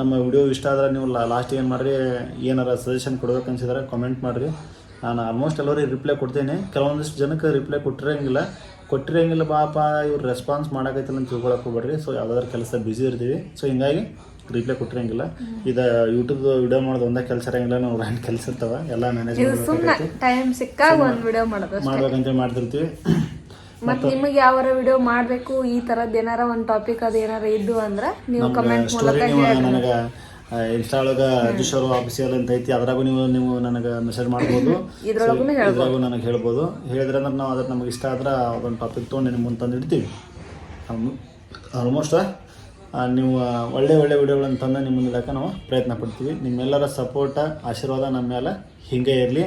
[SPEAKER 1] ನಮ್ಮ ವಿಡಿಯೋ ಇಷ್ಟ ಆದ್ರೆ ನೀವು ಲಾಸ್ಟ್ ಏನು ಮಾಡಿರಿ ಏನಾರ ಸಜೆಷನ್ ಕೊಡ್ಬೇಕು ಅನ್ಸಿದ್ರೆ ಕಾಮೆಂಟ್ ಮಾಡಿರಿ. ನಾನು ಆಲ್ಮೋಸ್ಟ್ ಎಲ್ಲರಿಗೆ ರಿಪ್ಲೈ ಕೊಡ್ತೇನೆ. ಕೆಲವೊಂದಿಷ್ಟು ಜನಕ್ಕೆ ರಿಪ್ಲೈ ಕೊಟ್ಟಿರಂಗಿಲ್ಲ. ಕೊಟ್ಟಿರಂಗಿಲ್ಲ ಬಾಪ ಇವ್ರು ರೆಸ್ಪಾನ್ಸ್ ಮಾಡಕೈತಿಲ್ಲ ಅಂತ ತಿಳ್ಕೊಳಕ್ಕೆ ಹೋಗ್ಬೇಡ್ರಿ. ಸೊ ಯಾವ್ದಾದ್ರು ಕೆಲಸ ಬ್ಯುಸಿ ಇರ್ತೀವಿ. ಸೊ ಹಿಂಗಾಗಿ ರಿಪ್ಲೈ ಕೊಟ್ಟಿರಂಗಿಲ್ಲ. ಇದು ಯೂಟ್ಯೂಬ್ ವಿಡಿಯೋ ಮಾಡೋದು ಒಂದೇ ಕೆಲಸ ಇರಂಗಿಲ್ಲ ನಾವು ಎರಡು ಕೆಲಸ ಇರ್ತಾವ. ಎಲ್ಲ ಮ್ಯಾನೇಜ್
[SPEAKER 2] ಟೈಮ್ ಸಿಕ್ಕಾಗ ಒಂದು ವಿಡಿಯೋ ಮಾಡೋದು
[SPEAKER 1] ಮಾಡ್ಬೇಕಂತ ಮಾಡ್ತಿರ್ತೀವಿ.
[SPEAKER 2] ಮತ್ತೆ ನಿಮಗೆ ಯಾವ ವಿಡಿಯೋ ಮಾಡಬೇಕು ಈ ಥರದ್ದು ಏನಾರ ಒಂದು ಟಾಪಿಕ್ ಅದು ಏನಾರ ಇದ್ದು ಅಂದ್ರೆ ನೀವು ಕಮೆಂಟ್ ಮೂಲಕ
[SPEAKER 1] ನನಗೆ ಇನ್ಸ್ಟಾ ಒಳಗೆ ಅಜುಶ್ವರು ಆಫೀಸಿಯಲ್ ಅಂತ ಐತಿ ಅದ್ರಾಗೂ ನೀವು ನೀವು ನನಗೆ ಮೆಸೇಜ್ ಮಾಡ್ಬೋದು. ಇದ್ರಾಗೂ ನನಗೆ ಹೇಳ್ಬೋದು. ಹೇಳಿದ್ರೆ ಅಂದ್ರೆ ನಾವು ಅದ್ರ ನಮ್ಗೆ ಇಷ್ಟ ಆದ್ರೆ ಅದೊಂದು ಟಾಪಿಕ್ ತೊಗೊಂಡು ನಿಮ್ಮ ಮುಂದೆ ತಂದು ಇಡ್ತೀವಿ. ಆಲ್ಮೋಸ್ಟ್ ನೀವು ಒಳ್ಳೆ ಒಳ್ಳೆ ವಿಡಿಯೋಗಳನ್ನು ತಂದು ನಿಮ್ಮ ಮುಂದೆ ನಾವು ಪ್ರಯತ್ನ ಪಡ್ತೀವಿ. ನಿಮ್ಮೆಲ್ಲರ ಸಪೋರ್ಟ ಆಶೀರ್ವಾದ ನಮ್ಮ ಮೇಲೆ ಹಿಂಗೆ ಇರಲಿ.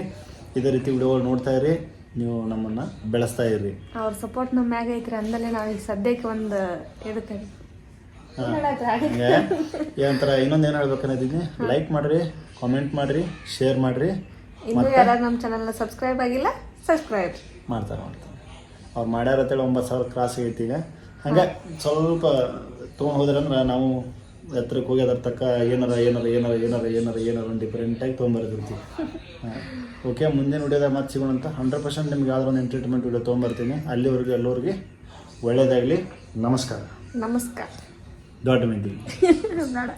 [SPEAKER 1] ಇದೇ ರೀತಿ ವಿಡಿಯೋಗಳು ನೋಡ್ತಾ ಇರಿ. ನೀವು ನಮ್ಮನ್ನು ಬೆಳೆಸ್ತಾ ಇರ್ರಿ
[SPEAKER 2] ಅವ್ರ ಸಪೋರ್ಟ್ ನಮ್ಮ ಮ್ಯಾಗ ಐತ್ರಿ. ಅಂದಲೇ ನಾವು ಈಗ ಸದ್ಯಕ್ಕೆ ಒಂದು
[SPEAKER 1] ಹಂಗೆ ಏನಂತಾರ ಇನ್ನೊಂದು ಏನು ಹೇಳ್ಬೇಕನ್ನೋದಿದ್ದೀನಿ ಲೈಕ್ ಮಾಡಿರಿ ಕಾಮೆಂಟ್ ಮಾಡಿರಿ ಶೇರ್ ಮಾಡಿರಿ.
[SPEAKER 2] ಇನ್ನು ಯಾರು ನಮ್ಮ ಚಾನಲ್ನ ಸಬ್ಸ್ಕ್ರೈಬ್ ಆಗಿಲ್ಲ ಸಬ್ಸ್ಕ್ರೈಬ್
[SPEAKER 1] ಮಾಡ್ತಾರೆ ಮಾಡ್ತಾರೆ. ಅವ್ರು ಮಾಡ್ಯಾರ ಅಂತೇಳಿ ಒಂಬತ್ತು ಸಾವಿರ ಕ್ರಾಸ್ ಐತಿ ಈಗ. ಹಂಗೆ ಸ್ವಲ್ಪ ತೊಗೊಂಡು ಹೋದ್ರಂದ್ರೆ ನಾವು ಎತ್ತರಕ್ಕೆ ಹೋಗಿ ಅದ್ರ ತಕ್ಕ ಏನಾರ ಏನಾರ ಏನಾರ ಏನಾರ ಏನಾರ ಏನಾರ ಒಂದು ಡಿಫ್ರೆಂಟಾಗಿ ತೊಗೊಂಬರ್ತಿರ್ತೀವಿ ಓಕೆ ಮುಂದಿನ ವಿಡಿಯೋದಾಗ ಮತ್ತೆ ಸಿಗೋಣ ಅಂತ. ಹಂಡ್ರೆಡ್ ಪರ್ಸೆಂಟ್ ನಿಮ್ಗೆ ಯಾವ್ದಾರ ಒಂದು ಎಂಟರ್ಟೈನ್ಮೆಂಟ್ ವಿಡಿಯೋ ತೊಗೊಂಬರ್ತೀನಿ ಅಲ್ಲಿವರೆಗೂ ಎಲ್ಲರಿಗೆ ಒಳ್ಳೆಯದಾಗಲಿ ನಮಸ್ಕಾರ.
[SPEAKER 2] ನಮಸ್ಕಾರ.
[SPEAKER 1] ದೊಡ್ಡ ಮೆಂದಿ
[SPEAKER 2] ಬೇಡ